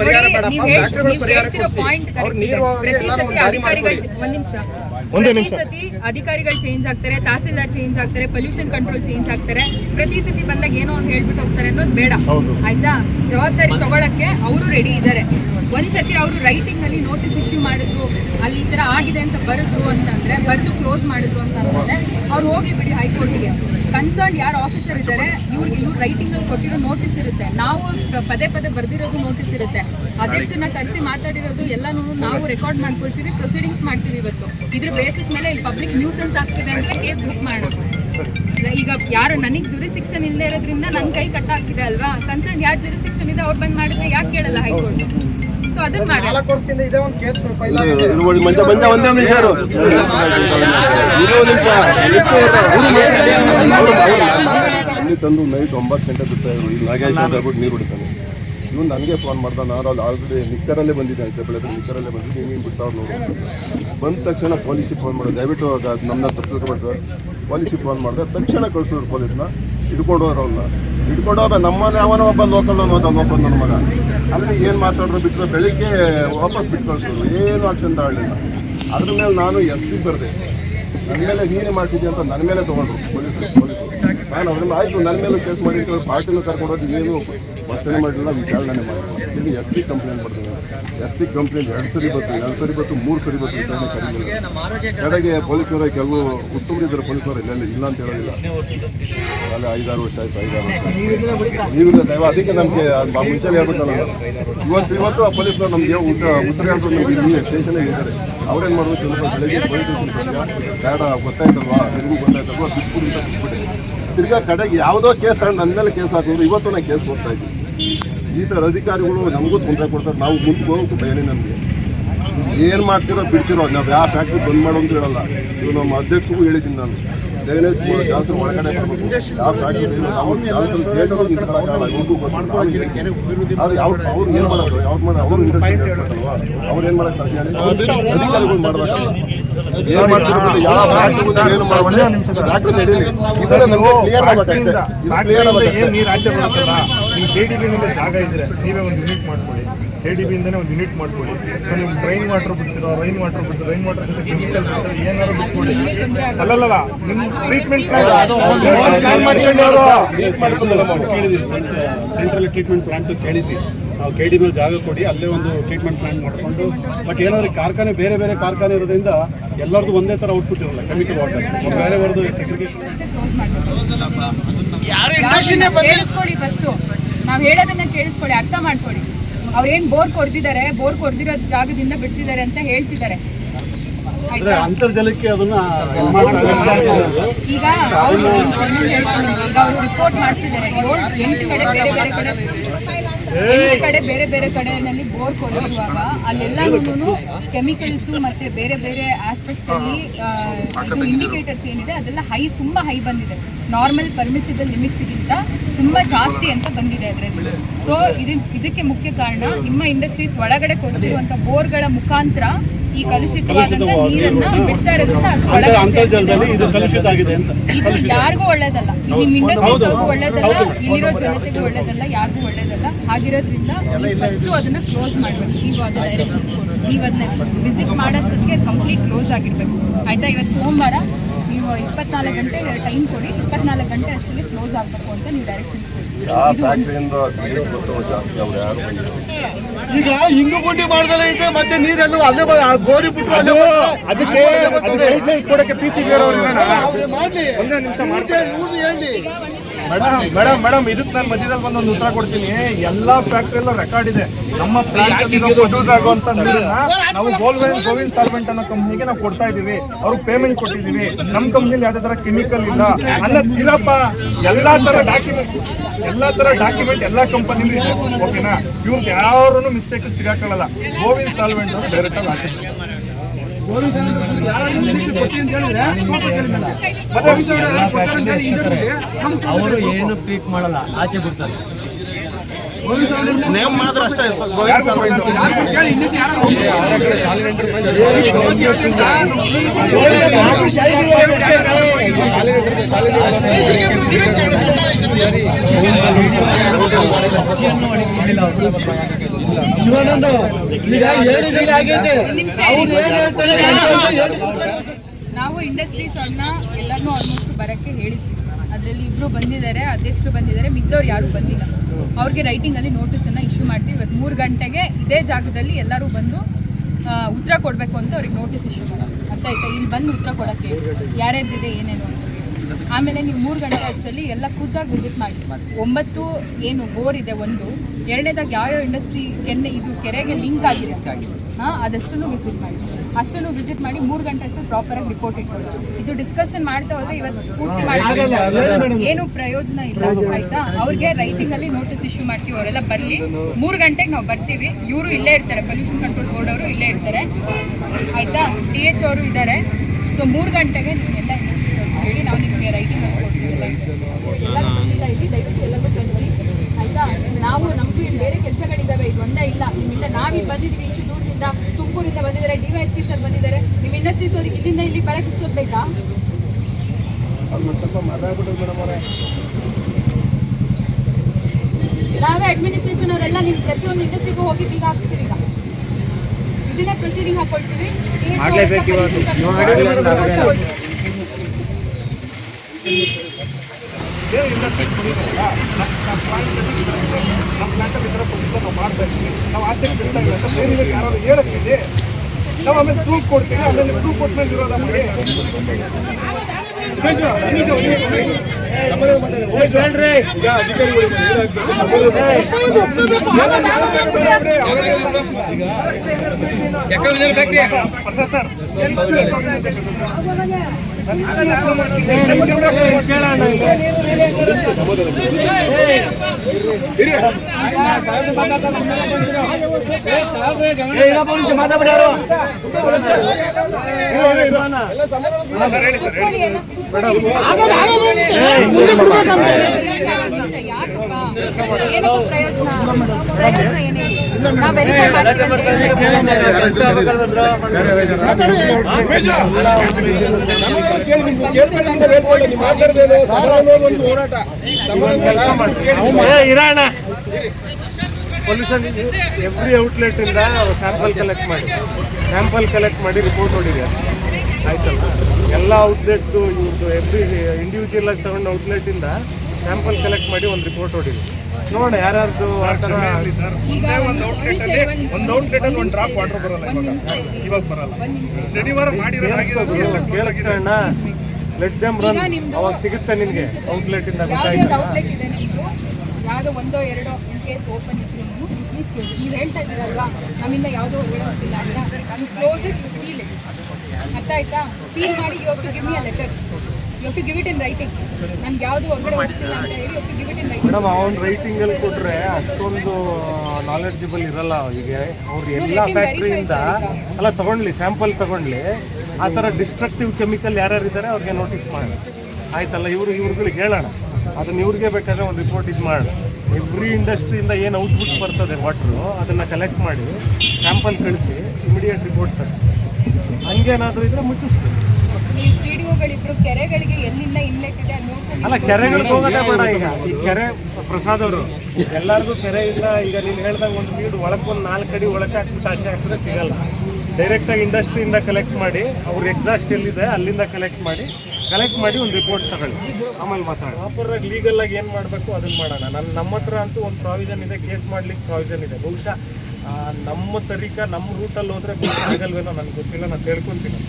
ನೋಡಿ, ನೀವ್ ಹೇಳ್- ನೀವ್ ಹೇಳ್ತಿರೋ ಪಾಯಿಂಟ್ ಕರೆಕ್ಟ್ ಇದೆ. ಅಧಿಕಾರಿಗಳು ಒಂದ್ ನಿಮಿಷ. ಒಂದೇ ನಿಮಿಷ. ಸತಿ ಅಧಿಕಾರಿಗಳು ಚೇಂಜ್ ಆಗ್ತಾರೆ ತಹಸೀಲ್ದಾರ್ ಚೇಂಜ್ ಆಗ್ತಾರೆ ಪೊಲ್ಯೂಷನ್ ಕಂಟ್ರೋಲ್ ಚೇಂಜ್ ಆಗ್ತಾರೆ. ಪ್ರತಿ ಸತಿ ಬಂದಾಗ ಏನೋ ಒಂದು ಹೇಳ್ಬಿಟ್ಟು ಹೋಗ್ತಾರೆ ಅನ್ನೋದು ಬೇಡ. ಆಯ್ತಾ? ಜವಾಬ್ದಾರಿ ತಗೊಳಕ್ಕೆ ಅವರು ರೆಡಿ ಇದ್ದಾರೆ. ಒಂದ್ಸತಿ ಅವರು ರೈಟಿಂಗ್ ಅಲ್ಲಿ ನೋಟಿಸ್ ಇಶ್ಯೂ ಮಾಡಿದ್ರು ಅಲ್ಲಿ ಈ ತರ ಆಗಿದೆ ಅಂತ ಬರೆದ್ರು ಅಂತಂದ್ರೆ ಬರೆದು ಕ್ಲೋಸ್ ಮಾಡಿದ್ರು ಅಂತ ಅಂದ್ರೆ ಅವ್ರು ಹೋಗ್ಲಿ ಬಿಡಿ ಹೈಕೋರ್ಟ್ಗೆ. ಕನ್ಸರ್ನ್ ಯಾರು ಆಫೀಸರ್ ಇದ್ದಾರೆ, ಇವ್ರಿಗೆ ಇವ್ರು ರೈಟಿಂಗ್ ಅಲ್ಲಿ ಕೊಟ್ಟಿರೋ ನೋಟಿಸ್ ಇರುತ್ತೆ. ನಾವು ಪದೇ ಪದೇ ಬರ್ದಿರೋದು ನೋಟಿಸ್ ಇರುತ್ತೆ. ಅಧ್ಯಕ್ಷನ ಕರೆಸಿ ಮಾತಾಡಿರೋದು ಎಲ್ಲಾನು ನಾವು ರೆಕಾರ್ಡ್ ಮಾಡ್ಕೊಳ್ತೀವಿ ಪ್ರೊಸೀಡಿಂಗ್ಸ್ ಮಾಡ್ತೀವಿ ಇವತ್ತು. ಇದ್ರ ಬೇಸಿಸ್ ಮೇಲೆ ಇಲ್ಲಿ ಪಬ್ಲಿಕ್ ನ್ಯೂಸೆನ್ಸ್ ಆಗ್ತಿದೆ ಅಂತ ಕೇಸ್ ಬುಕ್ ಮಾಡೋದು ಈಗ ಯಾರು ನನಗೆ ಜುರಿಸ್ಟಿಕ್ಷನ್ ಇಲ್ಲದೆ ಇರೋದ್ರಿಂದ ನನ್ನ ಕೈ ಕಟ್ಟಾಗ್ತಿದೆ ಅಲ್ವಾ? ಕನ್ಸರ್ನ್ ಯಾರು ಜುರಿಸ್ಟಿಕ್ಷನ್ ಇದೆ, ಅವ್ರು ಬಂದ್ ಮಾಡಿದ್ರೆ ಯಾಕೆ ಕೇಳಲ್ಲ ಹೈಕೋರ್ಟ್? ಸೊ ಅದನ್ನ ಮಾಡಿ. ಇರು. ಮಂಚ ಬಂದ ಒಂದೇ ನಿಮಿಷ ಇರು. ಇರು. ಒಂದು ನಿಮಿಷ ಅಲ್ಲಿ ತಂದು ನೈಟ್ ಒಂಬತ್ತು ಗಂಟೆ ಬಿಡ್ತಾ ಇದ್ರು ಇಲ್ಲಿ ನಾಗೇಶ್ ನೀರು ಹೊಡಿತಾನೆ ಇನ್ನೊಂದು ನನಗೆ ಫೋನ್ ಮಾಡ್ದ ನಾನು ಅಲ್ಲಿ ಆಲ್ರೆಡಿ ನಿಕ್ಕರಲ್ಲೇ ಬಂದಿದ್ದೆ ಅಂತ ಬೆಳೆದ್ರೆ ನಿಕ್ಕರಲ್ಲೇ ಬಂದಿದ್ದೆ ನೀನು ಬಿಡ್ತಾವ್ರು ನೋಡಿ ಬಂದ ತಕ್ಷಣ ಪೊಲೀಸಿಗೆ ಫೋನ್ ಮಾಡೋದು ದಯವಿಟ್ಟು ನಮ್ಮನ್ನ ತಪ್ಪಿಸ್ಕೊಬಾರ್ದು ಪೊಲೀಸಿಗೆ ಫೋನ್ ಮಾಡಿದೆ. ತಕ್ಷಣ ಕಳಿಸಿದ್ರು ಪೊಲೀಸ್ನ ಹಿಡ್ಕೊಂಡು ಹೋದ್ರು ಅವ್ರನ್ನ. ಹಿಡ್ಕೊಂಡು ಹೋದ್ರೆ ನಮ್ಮನೆ ಅವನ ಒಬ್ಬ ಲೋಕಲ್ ಹೋದ ಒಬ್ಬ ನನ್ನ ಮಗ. ಅಲ್ಲಿ ಏನು ಮಾತಾಡ್ರು ಬಿಟ್ಟರು ಬೆಳಿಗ್ಗೆ ವಾಪಸ್ ಬಿಟ್ಟು ಏನು ಆಕ್ಷನ್ ತಗೊಳ್ಳಿಲ್ಲ ಅದ್ರ ಮೇಲೆ ನಾನು ಎಸ್ ಪಿ ಬರೆದೆ. ನನ್ನ ಮೇಲೆ ನೀನು ಮಾಡಿಸಿದ್ದೆ ಅಂತ ನನ್ನ ಮೇಲೆ ತೊಗೊಂಡ್ರು. ಪೊಲೀಸರು ಪೊಲೀಸರು. ನಾನು ಅದ್ರಲ್ಲಿ ಆಯಿತು. ನನ್ನ ಮೇಲೆ ಕೇಸ್ ಮಾಡಿ ಪಾರ್ಟಿನೂ ಕರ್ಕೊಂಡೋಗಿ ಏನು ವರ್ತನೆ ಮಾಡಲಿಲ್ಲ ವಿಚಾರಣೆ ಮಾಡಿಲ್ಲ. ಇಲ್ಲಿ ಎಸ್ ಪಿ ಕಂಪ್ಲೇಂಟ್ ಬರ್ತೀನಿ ಎಸ್ ಪಿ ಕಂಪ್ಲೇಂಟ್ ಎರಡು ಸರಿ ಬರ್ತದೆ ಎರಡು ಸರಿ ಬತ್ತು ಮೂರು ಸರಿ ಬತ್ತು ವಿಚಾರಣೆ ಕರೀಲಿಲ್ಲ. ಕಡೆಗೆ ಪೊಲೀಸರ ಕೆಲವು ಉತ್ತಮರಿದ್ದರು ಪೊಲೀಸರು ಇಲ್ಲ ಇಲ್ಲ ಅಂತ ಹೇಳೋದಿಲ್ಲ ಅಲ್ಲಿ ಐದಾರು ವರ್ಷ ಆಯಿತು, ಐದಾರು ವರ್ಷ ನೀವಿಲ್ಲ ಅದಕ್ಕೆ ನಮಗೆ ಮುಂಚೆನೇ ಹೇಳ್ಬಿಟ್ಟಲ್ಲ ಇವತ್ತು ಇವತ್ತು ಆ ಪೊಲೀಸರು ನಮಗೆ ಉತ್ತರ ಉತ್ತರ ಹೇಳ್ಬಿಟ್ಟು ನಮಗೆ ಇಲ್ಲಿ ಸ್ಟೇಷನ್ಗೆ ಇದ್ದಾರೆ. ಅವ್ರೇನು ಮಾಡೋದು ಬೆಳಗ್ಗೆ ಪೊಲೀಸ್ ಬೇಡ, ಗೊತ್ತಾಯ್ತಲ್ವಾ? ನಿಮಗೂ ಗೊತ್ತಾಯ್ತಲ್ವಾ? ಅಂತ ಬಿಟ್ಬಿಟ್ಟೆ ತಿರ್ಗಾ ಕಡೆಗೆ ಯಾವುದೋ ಕೇಸ್ ತಗೊಂಡು ನನ್ನ ಮೇಲೆ ಕೇಸ್ ಹಾಕಿದ್ರು ಇವತ್ತು ನಾನು ಕೇಸ್ ಕೊಡ್ತಾ ಇದ್ದೀನಿ. ಈ ಥರ ಅಧಿಕಾರಿಗಳು ನಮಗೂ ತೊಂದರೆ ಕೊಡ್ತಾರೆ. ನಾವು ಮುಂದೆ ಹೋಗೋಕ್ಕೂ ಭಯನೇ ನಮಗೆ. ಏನು ಮಾಡ್ತಿರೋ ಬಿಡ್ತಿರೋ ನಾವು ಯಾವ ಫ್ಯಾಕ್ಟ್ರಿ ಬಂದ್ ಮಾಡೋ ಅಂತ ಹೇಳಲ್ಲ. ಇವು ನಮ್ಮ ಅಧ್ಯಕ್ಷರಿಗೂ ಹೇಳಿದ್ದೀನಿ ನಾನು. ದಯವಿಟ್ಟು ಒಳಗಡೆ ಯಾವ ಫ್ಯಾಕ್ಟ್ರಿ ಅವ್ರು ಏನು ಮಾಡೋದು ಯಾವ್ದು ಮಾಡೋದು ಅವ್ರು ಏನು ಮಾಡೋಕ್ಕೆ ಸಾಧ್ಯ? ಅಧಿಕಾರಿಗಳು ಮಾಡ್ಬೇಕಲ್ಲ. ನೀರು ಆಚೆ ಬರುತ್ತಲ್ಲ ಜಾಗ ಇದ್ರೆ ನೀವೇ ಒಂದು ಯೂನಿಟ್ ಮಾಡ್ಕೊಳ್ಳಿ. ಕೆ ಡಿ ಬಿಯಿಂದನೇ ಇಂದನೇ ಒಂದು ಯೂನಿಟ್ ಮಾಡ್ಕೊಳ್ಳಿ. ಸೊ ನೀವು ಡ್ರೈನ್ ವಾಟರ್ ಬಿಡ್ತೀರೋ ರೈನ್ ವಾಟರ್ ಬಿಡ್ತೀರೋ ರೈನ್ ವಾಟರ್ ಜೊತೆ ಕೆಮಿಕಲ್ ಬಿಡ್ತೀರೋ ಏನಾದ್ರು ಬಿಟ್ಕೊಳ್ಳಿ ಅಲ್ಲಲ್ಲ ನಿಮ್ಮ ಟ್ರೀಟ್ಮೆಂಟ್ ಪ್ಲಾನ್ ಮಾಡ್ಕೊಂಡು ಕೇಳಿದ್ವಿ ಸೆಂಟ್ರಲ್ ಟ್ರೀಟ್ಮೆಂಟ್ ಪ್ಲಾಂಟ್ ಕೇಳಿದ್ವಿ. ನಾವು ಕೆ ಡಿ ಮೇಲೆ ಜಾಗ ಕೊಡಿ ಅಲ್ಲೇ ಒಂದು ಟ್ರೀಟ್ಮೆಂಟ್ ಪ್ಲಾಂಟ್ ಮಾಡಿಕೊಂಡು. ಬಟ್ ಏನಾದ್ರು ಕಾರ್ಖಾನೆ ಬೇರೆ ಬೇರೆ ಕಾರ್ಖಾನೆ ಇರೋದ್ರಿಂದ ಎಲ್ಲರದು ಒಂದೇ ಥರ ಔಟ್ಪುಟ್ ಇರಲ್ಲ ಕೆಮಿಕಲ್ ವಾಟರ್ ಬೇರೆ ಬರೋದು ಸೆಗ್ರಿಗೇಷನ್ ಕ್ಲೋಸ್ ಮಾಡ್ಬೇಕು ಕೇಳಿಸ್ಕೊಳ್ಳಿ ಫಸ್ಟ್ ನಾವ್ ಹೇಳೋದನ್ನ ಕೇಳಿಸ್ಕೊಳ್ಳಿ ಅರ್ಥ ಮಾಡ್ಕೊಳ್ಳಿ ಅವ್ರೇನ್ ಬೋರ್ ಕೊಡ್ದಿದ್ದಾರೆ ಬೋರ್ ಕೊಡ್ದಿರೋ ಜಾಗದಿಂದ ಬಿಡ್ತಿದ್ದಾರೆ ಅಂತ ಹೇಳ್ತಿದ್ದಾರೆ. ಅಂತರ್ಜಲಕ್ಕೆ ಅದನ್ನ ಈಗ ಅವರು ಈಗ ಅವರು ರಿಪೋರ್ಟ್ ಮಾಡ್ತಿದ್ದಾರೆ ಎಂಟು ಕಡೆ ಬೇರೆ ಬೇರೆ ಕಡೆ ಎಂಟು ಕಡೆ ಬೇರೆ ಬೇರೆ ಕಡೆನಲ್ಲಿ ಬೋರ್ ಕೊಡಿರುವಾಗ ಅಲ್ಲೆಲ್ಲನೂ ಕೆಮಿಕಲ್ಸು ಮತ್ತೆ ಬೇರೆ ಬೇರೆ ಆಸ್ಪೆಕ್ಟ್ಸ್ ಅಲ್ಲಿ ಇಂಡಿಕೇಟರ್ಸ್ ಏನಿದೆ ಅದೆಲ್ಲ ಹೈ ತುಂಬಾ ಹೈ ಬಂದಿದೆ. ನಾರ್ಮಲ್ ಪರ್ಮಿಸಿಬಲ್ ಲಿಮಿಟ್ಸ್ಗಿಂತ ತುಂಬಾ ಜಾಸ್ತಿ ಅಂತ ಬಂದಿದೆ ಅದರಲ್ಲಿ. ಸೊ ಇದಕ್ಕೆ ಮುಖ್ಯ ಕಾರಣ ನಿಮ್ಮ ಇಂಡಸ್ಟ್ರೀಸ್ ಒಳಗಡೆ ಕೊಡ್ತಿರುವಂತ ಬೋರ್ಗಳ ಮುಖಾಂತರ ಈ ಕಲುಷಿತವಾದಂತ ನೀರನ್ನ ಬಿಡ್ತಾ ಇರೋದ್ರಿಂದ ಅದು ಇದು ಇದು ಯಾರಿಗೂ ಒಳ್ಳೇದಲ್ಲ. ಇದು ನಿಮ್ ಇಂಡಸ್ಟ್ರೀಸ್ ಅವ್ರಿಗೂ ಒಳ್ಳೇದಲ್ಲ ಇಲ್ಲಿರೋ ಜನತೆಗೂ ಒಳ್ಳೇದಲ್ಲ ಯಾರಿಗೂ ಒಳ್ಳೇದಲ್ಲ. ಹಾಗಿರೋದ್ರಿಂದ ಫಸ್ಟು ಅದನ್ನ ಕ್ಲೋಸ್ ಮಾಡ್ಬೇಕು. ನೀವು ಅದು ಡೈರೆಕ್ಷನ್ಸ್ ನೀವು ಅದನ್ನ ವಿಸಿಟ್ ಮಾಡೋಷ್ಟೊತ್ತಿಗೆ ಕಂಪ್ಲೀಟ್ ಕ್ಲೋಸ್ ಆಗಿರ್ಬೇಕು. ಆಯ್ತಾ? ಇವತ್ತು ಸೋಮವಾರ ಇಪ್ಪತ್ನಾಲ್ಕು ಗಂಟೆ ಟೈಮ್ ಕೊಡಿ. ಇಪ್ಪತ್ನಾಲ್ಕು ಗಂಟೆ ಅಷ್ಟರಲ್ಲಿ ಕ್ಲೋಸ್ ಆಗಬೇಕು ಅಂತ ನೀವು ಡೈರೆಕ್ಷನ್ಸ್ ಈಗ ಹಿಂಗು ಗುಂಡಿ ಮಾಡ್ದಲ್ಲ ಇದೆ ಮತ್ತೆ ನೀರೆಲ್ಲ ಅಲ್ಲೇ ಗೋರಿ ಬಿಟ್ಟು ಅಲ್ಲೇ ಅದಕ್ಕೆ ಅದಕ್ಕೆ ಗೈಡ್ ಲೈನ್ಸ್ ಕೊಡಕ್ಕೆ ಪಿ ಸಿ ಬಿ ಅವ್ರು ಇರೋಣ. ಮಾಡ್ಲಿ. ಒಂದೇ ನಿಮಿಷ ಮಾಡ್ತೇವೆ ಮಾಡ್ತಾರೆ ಹೇಳಿ. ಮೇಡಮ್ ಮೇಡಮ್ ಮೇಡಮ್ ಇದಕ್ಕೆ ನಾನು ಮಧ್ಯದಲ್ಲಿ ಬಂದು ಒಂದು ಉತ್ತರ ಕೊಡ್ತೀನಿ. ಎಲ್ಲಾ ಫ್ಯಾಕ್ಟ್ರಿಯಲ್ಲೂ ರೆಕಾರ್ಡ್ ಇದೆ. ನಮ್ಮ ಪ್ರೊಡ್ಯೂಸ್ ಆಗುವಂತ ನೀರನ್ನ ನಾವು ಗೋಲ್ವೆನ್ ಗೋವಿಂದ್ ಸಾಲ್ವೆಂಟ್ ಅನ್ನೋ ಕಂಪ್ನಿಗೆ ನಾವು ಕೊಡ್ತಾ ಇದೀವಿ ಅವ್ರಿಗೆ ಪೇಮೆಂಟ್ ಕೊಟ್ಟಿದೀವಿ ನಮ್ಮ ಕಂಪ್ನಿಲಿ ಯಾವ್ದೇ ತರ ಕೆಮಿಕಲ್ ಇಲ್ಲ. ಅನ್ನೋದು ಇರಪ್ಪ ಎಲ್ಲಾ ತರ ಡಾಕ್ಯುಮೆಂಟ್ ಎಲ್ಲಾ ತರ ಡಾಕ್ಯುಮೆಂಟ್ ಎಲ್ಲಾ ಕಂಪನಿಲಿ ಇದೆ. ಓಕೆನಾ ಇವ್ರಿಗೆ ಯಾರು ಮಿಸ್ಟೇಕ್ ಸಿಗಾಕೊಳ್ಳಲ್ಲ ಗೋವಿಂದ್ ಸಾಲ್ವೆಂಟ್ ಅವರು ಡೈರೆಕ್ಟ್ ಆಗಿ ಹಾಕಿದ್ರು ಅವರು ಏನು ಪೀಕ್ ಮಾಡಲ್ಲ. ಆಚೆ ಬಿಡ್ತಾರೆ ನೇಮ್ ಮಾತ್ರ ಅಷ್ಟೇ ಶಿವಾನಂದ ಈಗ ಹೇಳಿದಂಗೆ ಆಗೈತೆ ನಾವು ಇಂಡಸ್ಟ್ರೀಸ್ ಅವ್ರನ್ನ ಎಲ್ಲರನ್ನೂ ಆಲ್ಮೋಸ್ಟ್ ಬರಕ್ಕೆ ಹೇಳಿದ್ವಿ. ಅದರಲ್ಲಿ ಇಬ್ರು ಬಂದಿದ್ದಾರೆ, ಅಧ್ಯಕ್ಷರು ಬಂದಿದ್ದಾರೆ ಮಿಗ್ದವ್ರು ಯಾರು ಬಂದಿಲ್ಲ. ಅವ್ರಿಗೆ ರೈಟಿಂಗ್ ಅಲ್ಲಿ ನೋಟಿಸ್ ಅನ್ನ ಇಶ್ಯೂ ಮಾಡ್ತೀವಿ. ಇವತ್ತು ಮೂರು ಗಂಟೆಗೆ ಇದೇ ಜಾಗದಲ್ಲಿ ಎಲ್ಲರೂ ಬಂದು ಉತ್ತರ ಕೊಡಬೇಕು ಅಂತ ಅವ್ರಿಗೆ ನೋಟಿಸ್ ಇಶ್ಯೂ ಮಾಡೋದು. ಅರ್ಥ ಆಯ್ತಾ? ಇಲ್ಲಿ ಬಂದು ಉತ್ತರ ಕೊಡಕ್ಕೆ. ಯಾರ್ಯಾರ್ದಿದೆ, ಏನೇನು ಅಂತ. ಆಮೇಲೆ ನೀವು ಮೂರು ಗಂಟೆ ಅಷ್ಟರಲ್ಲಿ ಎಲ್ಲ ಖುದ್ದಾಗಿ ವಿಸಿಟ್ ಮಾಡಿ ಒಂಬತ್ತು ಏನು ಬೋರ್ ಇದೆ ಒಂದು ಎರಡನೇದಾಗಿ ಯಾವ್ಯಾವ ಇಂಡಸ್ಟ್ರಿ ಕೆನ್ನೆ ಇದು ಕೆರೆಗೆ ಲಿಂಕ್ ಆಗಿದೆ. ಹಾಂ ಅದಷ್ಟನ್ನು ವಿಸಿಟ್ ಮಾಡಿ. ಅಷ್ಟನ್ನು ವಿಸಿಟ್ ಮಾಡಿ ಮೂರು ಗಂಟೆ ಅಷ್ಟು ಪ್ರಾಪರಾಗಿ ರಿಪೋರ್ಟ್ ಇಟ್ಕೊಳ್ಳಿ ಇದು ಡಿಸ್ಕಷನ್ ಮಾಡ್ತಾ ಹೋದ್ರೆ ಇವತ್ತು ಪೂರ್ತಿ ಮಾಡ್ತೀವಿ ಏನು ಪ್ರಯೋಜನ ಇಲ್ಲ ಆಯ್ತಾ? ಅವ್ರಿಗೆ ರೈಟಿಂಗ್ ಅಲ್ಲಿ ನೋಟಿಸ್ ಇಶ್ಯೂ ಮಾಡ್ತೀವಿ ಅವರೆಲ್ಲ ಬರಲಿ ಮೂರು ಗಂಟೆಗೆ ನಾವು ಬರ್ತೀವಿ. ಇವರು ಇಲ್ಲೇ ಇರ್ತಾರೆ ಪೊಲ್ಯೂಷನ್ ಕಂಟ್ರೋಲ್ ಬೋರ್ಡ್ ಅವರು ಇಲ್ಲೇ ಇರ್ತಾರೆ. ಆಯ್ತಾ? ಡಿ ಎಚ್ ಅವರು ಇದ್ದಾರೆ. ಸೊ ಮೂರು ಗಂಟೆಗೆ ನೀವೆಲ್ಲ ಹೇಳಿ ನಾವು ನಿಮಗೆ ರೈಟಿಂಗ್ ಅಲ್ಲಿ ಕೊಡ್ತೀವಿ ಎಲ್ಲ ಎಲ್ಲರೂ ಬಂದಿಲ್ಲ ಇಲ್ಲಿ ದಯವಿಟ್ಟು ಎಲ್ಲರೂ ಕಳಿಸಿ ಆಯ್ತಾ? ನಾವು ಇಲ್ಲಿ ಬೇರೆ ಕೆಲಸಗಳಿದ್ದಾವೆ ಇದು ಒಂದೇ ಇಲ್ಲ. ನಿಮ್ಮಿಂದ ನಾವಿಲ್ಲಿ ಬಂದಿದ್ದೀವಿ ಇಷ್ಟು ದೂರದಿಂದ ತುಮಕೂರಿಂದ ಬಂದಿದ್ದಾರೆ D Y S P sir ಬಂದಿದ್ದಾರೆ. ನಿಮ್ಮ ಇಂಡಸ್ಟ್ರೀಸ್ ಅವ್ರಿಗೆ ಇಲ್ಲಿಂದ ಇಲ್ಲಿ ಬರಕ್ಕೆ ಇಷ್ಟೊತ್ತು ಬೇಕಾ? ನಾವೇ ಅಡ್ಮಿನಿಸ್ಟ್ರೇಷನ್ ಅವರೆಲ್ಲ ನಿಮ್ ಪ್ರತಿಯೊಂದು ಇಂಡಸ್ಟ್ರಿಗೂ ಹೋಗಿ ಬೀಗ ಹಾಕ್ತೀವಿ ಈಗ. ಇದನ್ನೇ ಪ್ರೊಸೀಡಿಂಗ್ ಹಾಕೊಳ್ತೀವಿ. ಬೇರೆ ಇಂಡಸ್ಟ್ರೀಸ್ ಬಂದಿದ್ದಾರಲ್ಲ ನಮ್ಮ ಪ್ಲಾಂಟಲ್ಲಿ ಈ ಥರ ಪ್ರೊಸೀಜರ್ ನಾವು ಮಾಡ್ತಾ ಇದ್ದೀವಿ ನಾವು ಆಚೆ ಬಿಡ್ತಾ ಇಲ್ಲ ಅಂತ ಬೇರೆ ಯಾರು ಹೇಳಕ್ಕಿದೆ ನಾವು ಆಮೇಲೆ ಪ್ರೂಫ್ ಕೊಡ್ತೀವಿ ಆಮೇಲೆ ಪ್ರೂಫ್ ಕೊಟ್ಮೇಲೆ ಉಮೇಶ್. ಉಮೇಶ್, ಈಗ ಸರ್ ಹೇಳಿ ಪ್ರಯೋಜನ ಪ್ರಯೋಜನ ನಾವು ವೆರಿಫೈ ಮಾಡ್ತೀವಿ ಪೊಲ್ಯೂಷನ್ ಎವ್ರಿ ಔಟ್ಲೆಟ್ ಇಂದ ಸ್ಯಾಂಪಲ್ ಕಲೆಕ್ಟ್ ಮಾಡಿ ಸ್ಯಾಂಪಲ್ ಕಲೆಕ್ಟ್ ಮಾಡಿ ರಿಪೋರ್ಟ್ ಹೊಡಿದೆ ಆಯ್ತಲ್ಲ ಎಲ್ಲ ಔಟ್ಲೆಟ್ ಇವ್ರದ್ದು ಎವ್ರಿ ಇಂಡಿವಿಜುವಲ್ ಆಗಿ ತಗೊಂಡು ಔಟ್ಲೆಟ್ ಇಂದ ಸ್ಯಾಂಪಲ್ ಕಲೆಕ್ಟ್ ಮಾಡಿ ಒಂದು ರಿಪೋರ್ಟ್ ಹೊಡಿದೆ ನೋಡ ಯಾರ್ಯಾರ್ದು ಆ ಥರ ಈಗ ಒಂದು ಔಟ್ಲೆಟ್ ಅಲ್ಲಿ ಒಂದು ಔಟ್ಲೆಟ್ ಅಲ್ಲಿ ಒಂದು ಡ್ರಾಪ್ ವಾಟರ್ ಬರಲ್ಲ ಇವಾಗ. ನಿಮಿಷ. ಇವಾಗ ಬರಲ್ಲ. ಶನಿವಾರ ಆಗಿರೋದು. ಕೇಳಿಸ್ಕೊಳ್ಳೋಣ ಲೆಟ್ ದೆಮ್ ರನ್ ಅವಾಗ ಸಿಗುತ್ತೆ ನಿನಗೆ ಔಟ್ಲೆಟ್ ಇಂದ ಔಟ್ಲೆಟ್ ಇದೆ ಯಾವುದೋ ಒಂದೋ ಎರಡೋ ಇನ್ ಕೇಸ್ ಓಪನ್ ಇದ್ರು ಪ್ಲೀಸ್ ನೀವು ಹೇಳ್ತಾ ಇದ್ದೀರಲ್ವಾ? ನಮ್ಮಿಂದ ಯಾವುದೋ ಹೊರಗಡೆ ಹೋಗ್ತಿಲ್ಲ ಅಂತ. You close it you seal it ಅರ್ಥ ಆಯ್ತಾ? ಸೀಲ್ ಮಾಡಿ you to give me a letter to give it in writing ನನ್ಗೆ ಯಾವುದು ಹೊರಗಡೆ ಹೋಗ್ತಿಲ್ಲ ಅಂತ ಹೇಳಿ you to give it in writing madam ಅವ್ನ ರೈಟಿಂಗ್ ಅಲ್ಲಿ ಕೊಟ್ರೆ ಅಷ್ಟೊಂದು ನಾಲೆಡ್ಜಬಲ್ ಇರಲ್ಲ ಈಗ ಅವ್ರು ಎಲ್ಲ ಫ್ಯಾಕ್ಟ್ರಿಯಿಂದ ಅಲ್ಲ ತಗೊಂಡ್ಲಿ ಸ್ಯಾಂಪಲ್ ತಗೊಂಡ್ಲಿ. ಆ ಥರ ಡಿಸ್ಟ್ರಕ್ಟಿವ್ ಕೆಮಿಕಲ್ ಯಾರ್ಯಾರು ಇದ್ದಾರೆ ಅವ್ರಿಗೆ ನೋಟಿಸ್ ಮಾಡಿ. ಆಯ್ತಲ್ಲ ಇವರು ಇವ್ರುಗಳಿಗೆ ಹೇಳೋಣ. ಅದನ್ನ ಇವ್ರಿಗೆ ಬೇಕಾದ್ರೆ ಒಂದು ರಿಪೋರ್ಟ್ ಇದು ಮಾಡೋಣ ಎವ್ರಿ ಇಂಡಸ್ಟ್ರಿಯಿಂದ ಏನು ಔಟ್ಪುಟ್ ಬರ್ತದೆ ವಾಟ್ರು ಅದನ್ನು ಕಲೆಕ್ಟ್ ಮಾಡಿ ಸ್ಯಾಂಪಲ್ ಕಳಿಸಿ ಇಮಿಡಿಯೇಟ್ ರಿಪೋರ್ಟ್ ತರಿಸಿ. ಹಂಗೇನಾದರೂ ಇದ್ರೆ ಮುಚ್ಚಿಸ್ಬೇಕು ಕೆರೆಗಳಿಗೆ ಎಲ್ಲಿಂದ ಇನ್ಲೆಟ್ ಇದೆ ಅಲ್ಲಿ ನೋಡ್ಕೊಂಡು ಅಲ್ಲ ಕೆರೆಗಳಿಗೆ ಹೋಗೋದೇ ಬೇಡ ಈಗ. ಈ ಕೆರೆ ಪ್ರಸಾದ್ ಅವರು ಕೆರೆ ಇಲ್ಲ ಈಗ ನೀನು ಹೇಳ್ದಾಗ ಒಂದು ಸೀಡ್ ಒಳಕ್ಕೆ ಒಂದು ನಾಲ್ಕು ಅಡಿ ಒಳಕ್ಕೆ ಹಾಕ್ಬಿಟ್ಟು ಆಚೆ ಹಾಕಿದ್ರೆ ಸಿಗಲ್ಲ. ಡೈರೆಕ್ಟಾಗಿ ಇಂಡಸ್ಟ್ರಿಯಿಂದ ಕಲೆಕ್ಟ್ ಮಾಡಿ ಅವ್ರ ಎಕ್ಸಾಸ್ಟ್ ಎಲ್ಲಿದೆ ಅಲ್ಲಿಂದ ಕಲೆಕ್ಟ್ ಮಾಡಿ ಕಲೆಕ್ಟ್ ಮಾಡಿ ಒಂದು ರಿಪೋರ್ಟ್ ತಗೊಳ್ಳಿ. ಆಮೇಲೆ ಮಾತಾಡಿ ಲೀಗಲ್ ಆಗಿ ಏನು ಮಾಡಬೇಕು ಅದನ್ನ ಮಾಡೋಣ. ನನ್ನ ನಮ್ಮ ಹತ್ರ ಅಂತೂ ಒಂದು ಪ್ರಾವಿಷನ್ ಇದೆ ಕೇಸ್ ಮಾಡ್ಲಿಕ್ಕೆ ಪ್ರಾವಿಷನ್ ಇದೆ. ಬಹುಶಃ ನಮ್ಮ ತರೀಕ ನಮ್ಮ ರೂಟಲ್ಲಿ ಹೋದ್ರೆ ಆಗಲ್ವೇನೋ ನನಗೆ ಗೊತ್ತಿಲ್ಲ ನಾನು ತಿಳ್ಕೊತೀನಿ.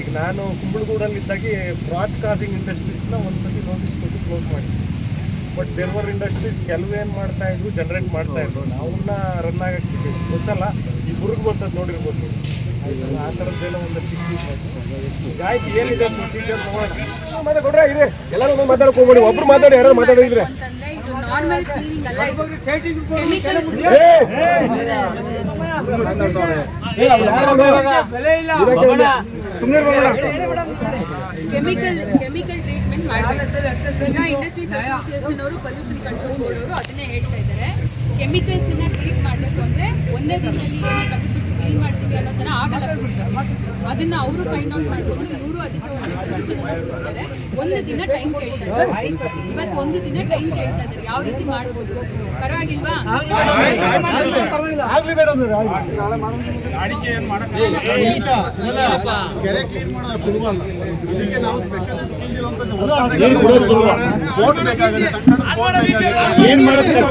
ಈಗ ನಾನು ಕುಂಬಳಗೂಡಲ್ಲಿದ್ದಾಗೆ ಫ್ರಾಡ್ ಕಾಸಿಂಗ್ ಇಂಡಸ್ಟ್ರೀಸ್ನ ಒಂದು ಸತಿ ನೋಟಿಸ್ ಕೊಟ್ಟು ಕ್ಲೋಸ್ ಮಾಡಿ ಬಟ್ ದೇರ್ವರ್ ಇಂಡಸ್ಟ್ರೀಸ್ ಕೆಲವೇನು ಮಾಡ್ತಾ ಇದ್ರು ಜನರೇಟ್ ಮಾಡ್ತಾ ಇದ್ರು ಅವನ್ನ ರನ್ ಆಗಕ್ಕೆ ಗೊತ್ತಲ್ಲ ಈ ಬುರುಗು ಗೊತ್ತದ್ದು ನೋಡಿರ್ಬೋದು ನೀವು ಆ ಥರದ್ದೇನೋ ಒಂದು ಸಿಕ್ಕಿ ಆಯ್ತು ಏನಿದೆ ಪ್ರೊಸೀಜರ್ ನೋಡೋಣ ಮಾತಾಡ್ರೆ ಇದೆ ಎಲ್ಲರೂ ಮಾತಾಡ್ಕೋಬೇಡಿ ಒಬ್ರು ಮಾತಾಡಿ ಯಾರು ಮಾತಾಡಿದ್ರೆ ಬೆಲೆ ಇದು ಕೆಮಿಕಲ್ ಕೆಮಿಕಲ್ ಟ್ರೀಟ್ಮೆಂಟ್ ಮಾಡಬೇಕು. ಈಗ ಇಂಡಸ್ಟ್ರೀಸ್ ಅಸೋಸಿಯೇಷನ್ ಅವರು ಪೊಲ್ಯೂಷನ್ ಕಂಟ್ರೋಲ್ ಬೋರ್ಡ್ ಅವರು ಅದನ್ನೇ ಹೇಳ್ತಾ ಇದ್ದಾರೆ. ಕೆಮಿಕಲ್ಸ್ ಇನ್ನ ಟ್ರೀಟ್ ಮಾಡಬೇಕು ಅಂದ್ರೆ ಒಂದೇ ದಿನದಲ್ಲಿ ಏನೋ ತೆಗೆದ್ಬಿಟ್ಟು ಕ್ಲೀನ್ ಮಾಡ್ತೀವಿ ಅನ್ನೋ ತರ ಆಗಲ್ಲ procedure. ಅದನ್ನ ಅವರು ಫೈಂಡ್ ಔಟ್ ಮಾಡಿಕೊಂಡು ಇವರು ಅದಕ್ಕೆ ಒಂದು ಸೊಲ್ಯೂಷನ್ ಅನ್ನ ಕೊಡ್ತಾರೆ ಒಂದು ದಿನ ಟೈಮ್ ಕೇಳ್ತಾರೆ ಇವತ್ತು ಒಂದು ದಿನ ಟೈಮ್ ಕೇಳ್ತಾ ಇದ್ದಾರೆ ಯಾವ ರೀತಿ ಮಾಡ್ಬೋದು ಪರವಾಗಿಲ್ವಾ ಕೆರೆ ಕ್ಲೀನ್ ಮಾಡೋದು ಸುಲಭ ಅಲ್ಲ ಇದಕ್ಕೆ ನಾವು ಸ್ಪೆಷಲ್ ಸ್ಕಿಲ್ ಇರುವಂತ ಏನ್ ಬೇಕಾಗುತ್ತೆ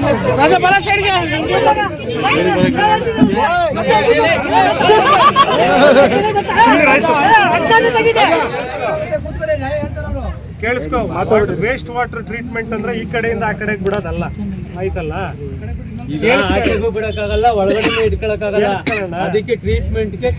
ಬೋಟ್ ಬೇಕಾಗುತ್ತೆ ಸೈಡ್ಗೆ ಕೇಳಿಸ್ಕೊ ಮಾತಾಡಿ. ವೇಸ್ಟ್ ವಾಟರ್ ಟ್ರೀಟ್ಮೆಂಟ್ ಅಂದ್ರೆ ಈ ಕಡೆಯಿಂದ ಆ ಕಡೆಗೆ ಬಿಡೋದಲ್ಲ. ಆಯ್ತಲ್ಲ? ಈಗ ಆಚೆಗೂ ಬಿಡಕ್ಕಾಗಲ್ಲ ಒಳಗಡೆ ಇಟ್ಕೊಳಕ್ಕಾಗಲ್ಲ. ಅದಕ್ಕೆ ಟ್ರೀಟ್ಮೆಂಟ್ಗೆ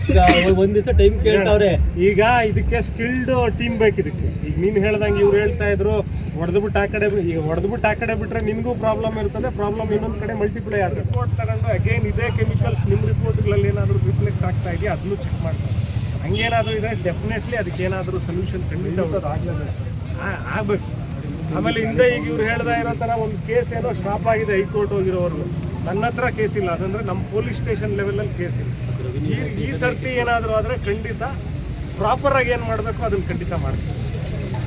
ಒಂದ್ ದಿವಸ ಟೈಮ್ ಕೇಳ್ತಾವ್ರೆ. ಈಗ ಇದಕ್ಕೆ ಸ್ಕಿಲ್ಡ್ ಟೀಮ್ ಬೇಕು ಇದಕ್ಕೆ ಈಗ ನೀನ್ ಹೇಳ್ದಂಗೆ ಇವ್ರು ಹೇಳ್ತಾ ಇದ್ರು ಹೊಡೆದ್ಬಿಟ್ಟು ಆ ಕಡೆ ಈಗ ಹೊಡೆದ್ಬಿಟ್ಟು ಆ ಕಡೆ ಬಿಟ್ರೆ ನಿಮಗೂ ಪ್ರಾಬ್ಲಮ್ ಇರ್ತದೆ. ಪ್ರಾಬ್ಲಮ್ ಇನ್ನೊಂದು ಕಡೆ ಮಲ್ಟಿಪ್ಲೈ ಆಗುತ್ತೆ. ರಿಪೋರ್ಟ್ ತಗೊಂಡು ಅಗೇನ್ ಇದೇ ಕೆಮಿಕಲ್ಸ್ ನಿಮ್ಮ ರಿಪೋರ್ಟ್ಗಳಲ್ಲಿ ಏನಾದರೂ ರಿಫ್ಲೆಕ್ಟ್ ಆಗ್ತಾ ಇದೆಯಾ? ಅದನ್ನು ಚೆಕ್ ಮಾಡ್ತಾರೆ. ಹಂಗೇನಾದರೂ ಇದೆ? ಡೆಫಿನೆಟ್ಲಿ ಅದಕ್ಕೆ ಏನಾದರೂ ಸೊಲ್ಯೂಷನ್ ಖಂಡಿತ ಆಗಲೇಬೇಕು ಆಗಬೇಕು. ಆಮೇಲೆ ಹಿಂದೆ ಈಗ ಇವ್ರು ಹೇಳ್ತಾ ಇರೋ ಥರ ಒಂದು ಕೇಸ್ ಏನೋ ಸ್ಟಾಪ್ ಆಗಿದೆ ಹೈಕೋರ್ಟ್ ಹೋಗಿರೋರು ನನ್ನ ಹತ್ರ ಕೇಸ್ ಇಲ್ಲ. ಅದಂದರೆ ನಮ್ಮ ಪೊಲೀಸ್ ಸ್ಟೇಷನ್ ಲೆವೆಲಲ್ಲಿ ಕೇಸ್ ಇಲ್ಲ. ಈ ಈ ಸರ್ತಿ ಏನಾದರೂ ಆದರೆ ಖಂಡಿತ ಪ್ರಾಪರಾಗಿ ಏನು ಮಾಡಬೇಕು ಅದನ್ನು ಖಂಡಿತ ಮಾಡ್ತೀವಿ.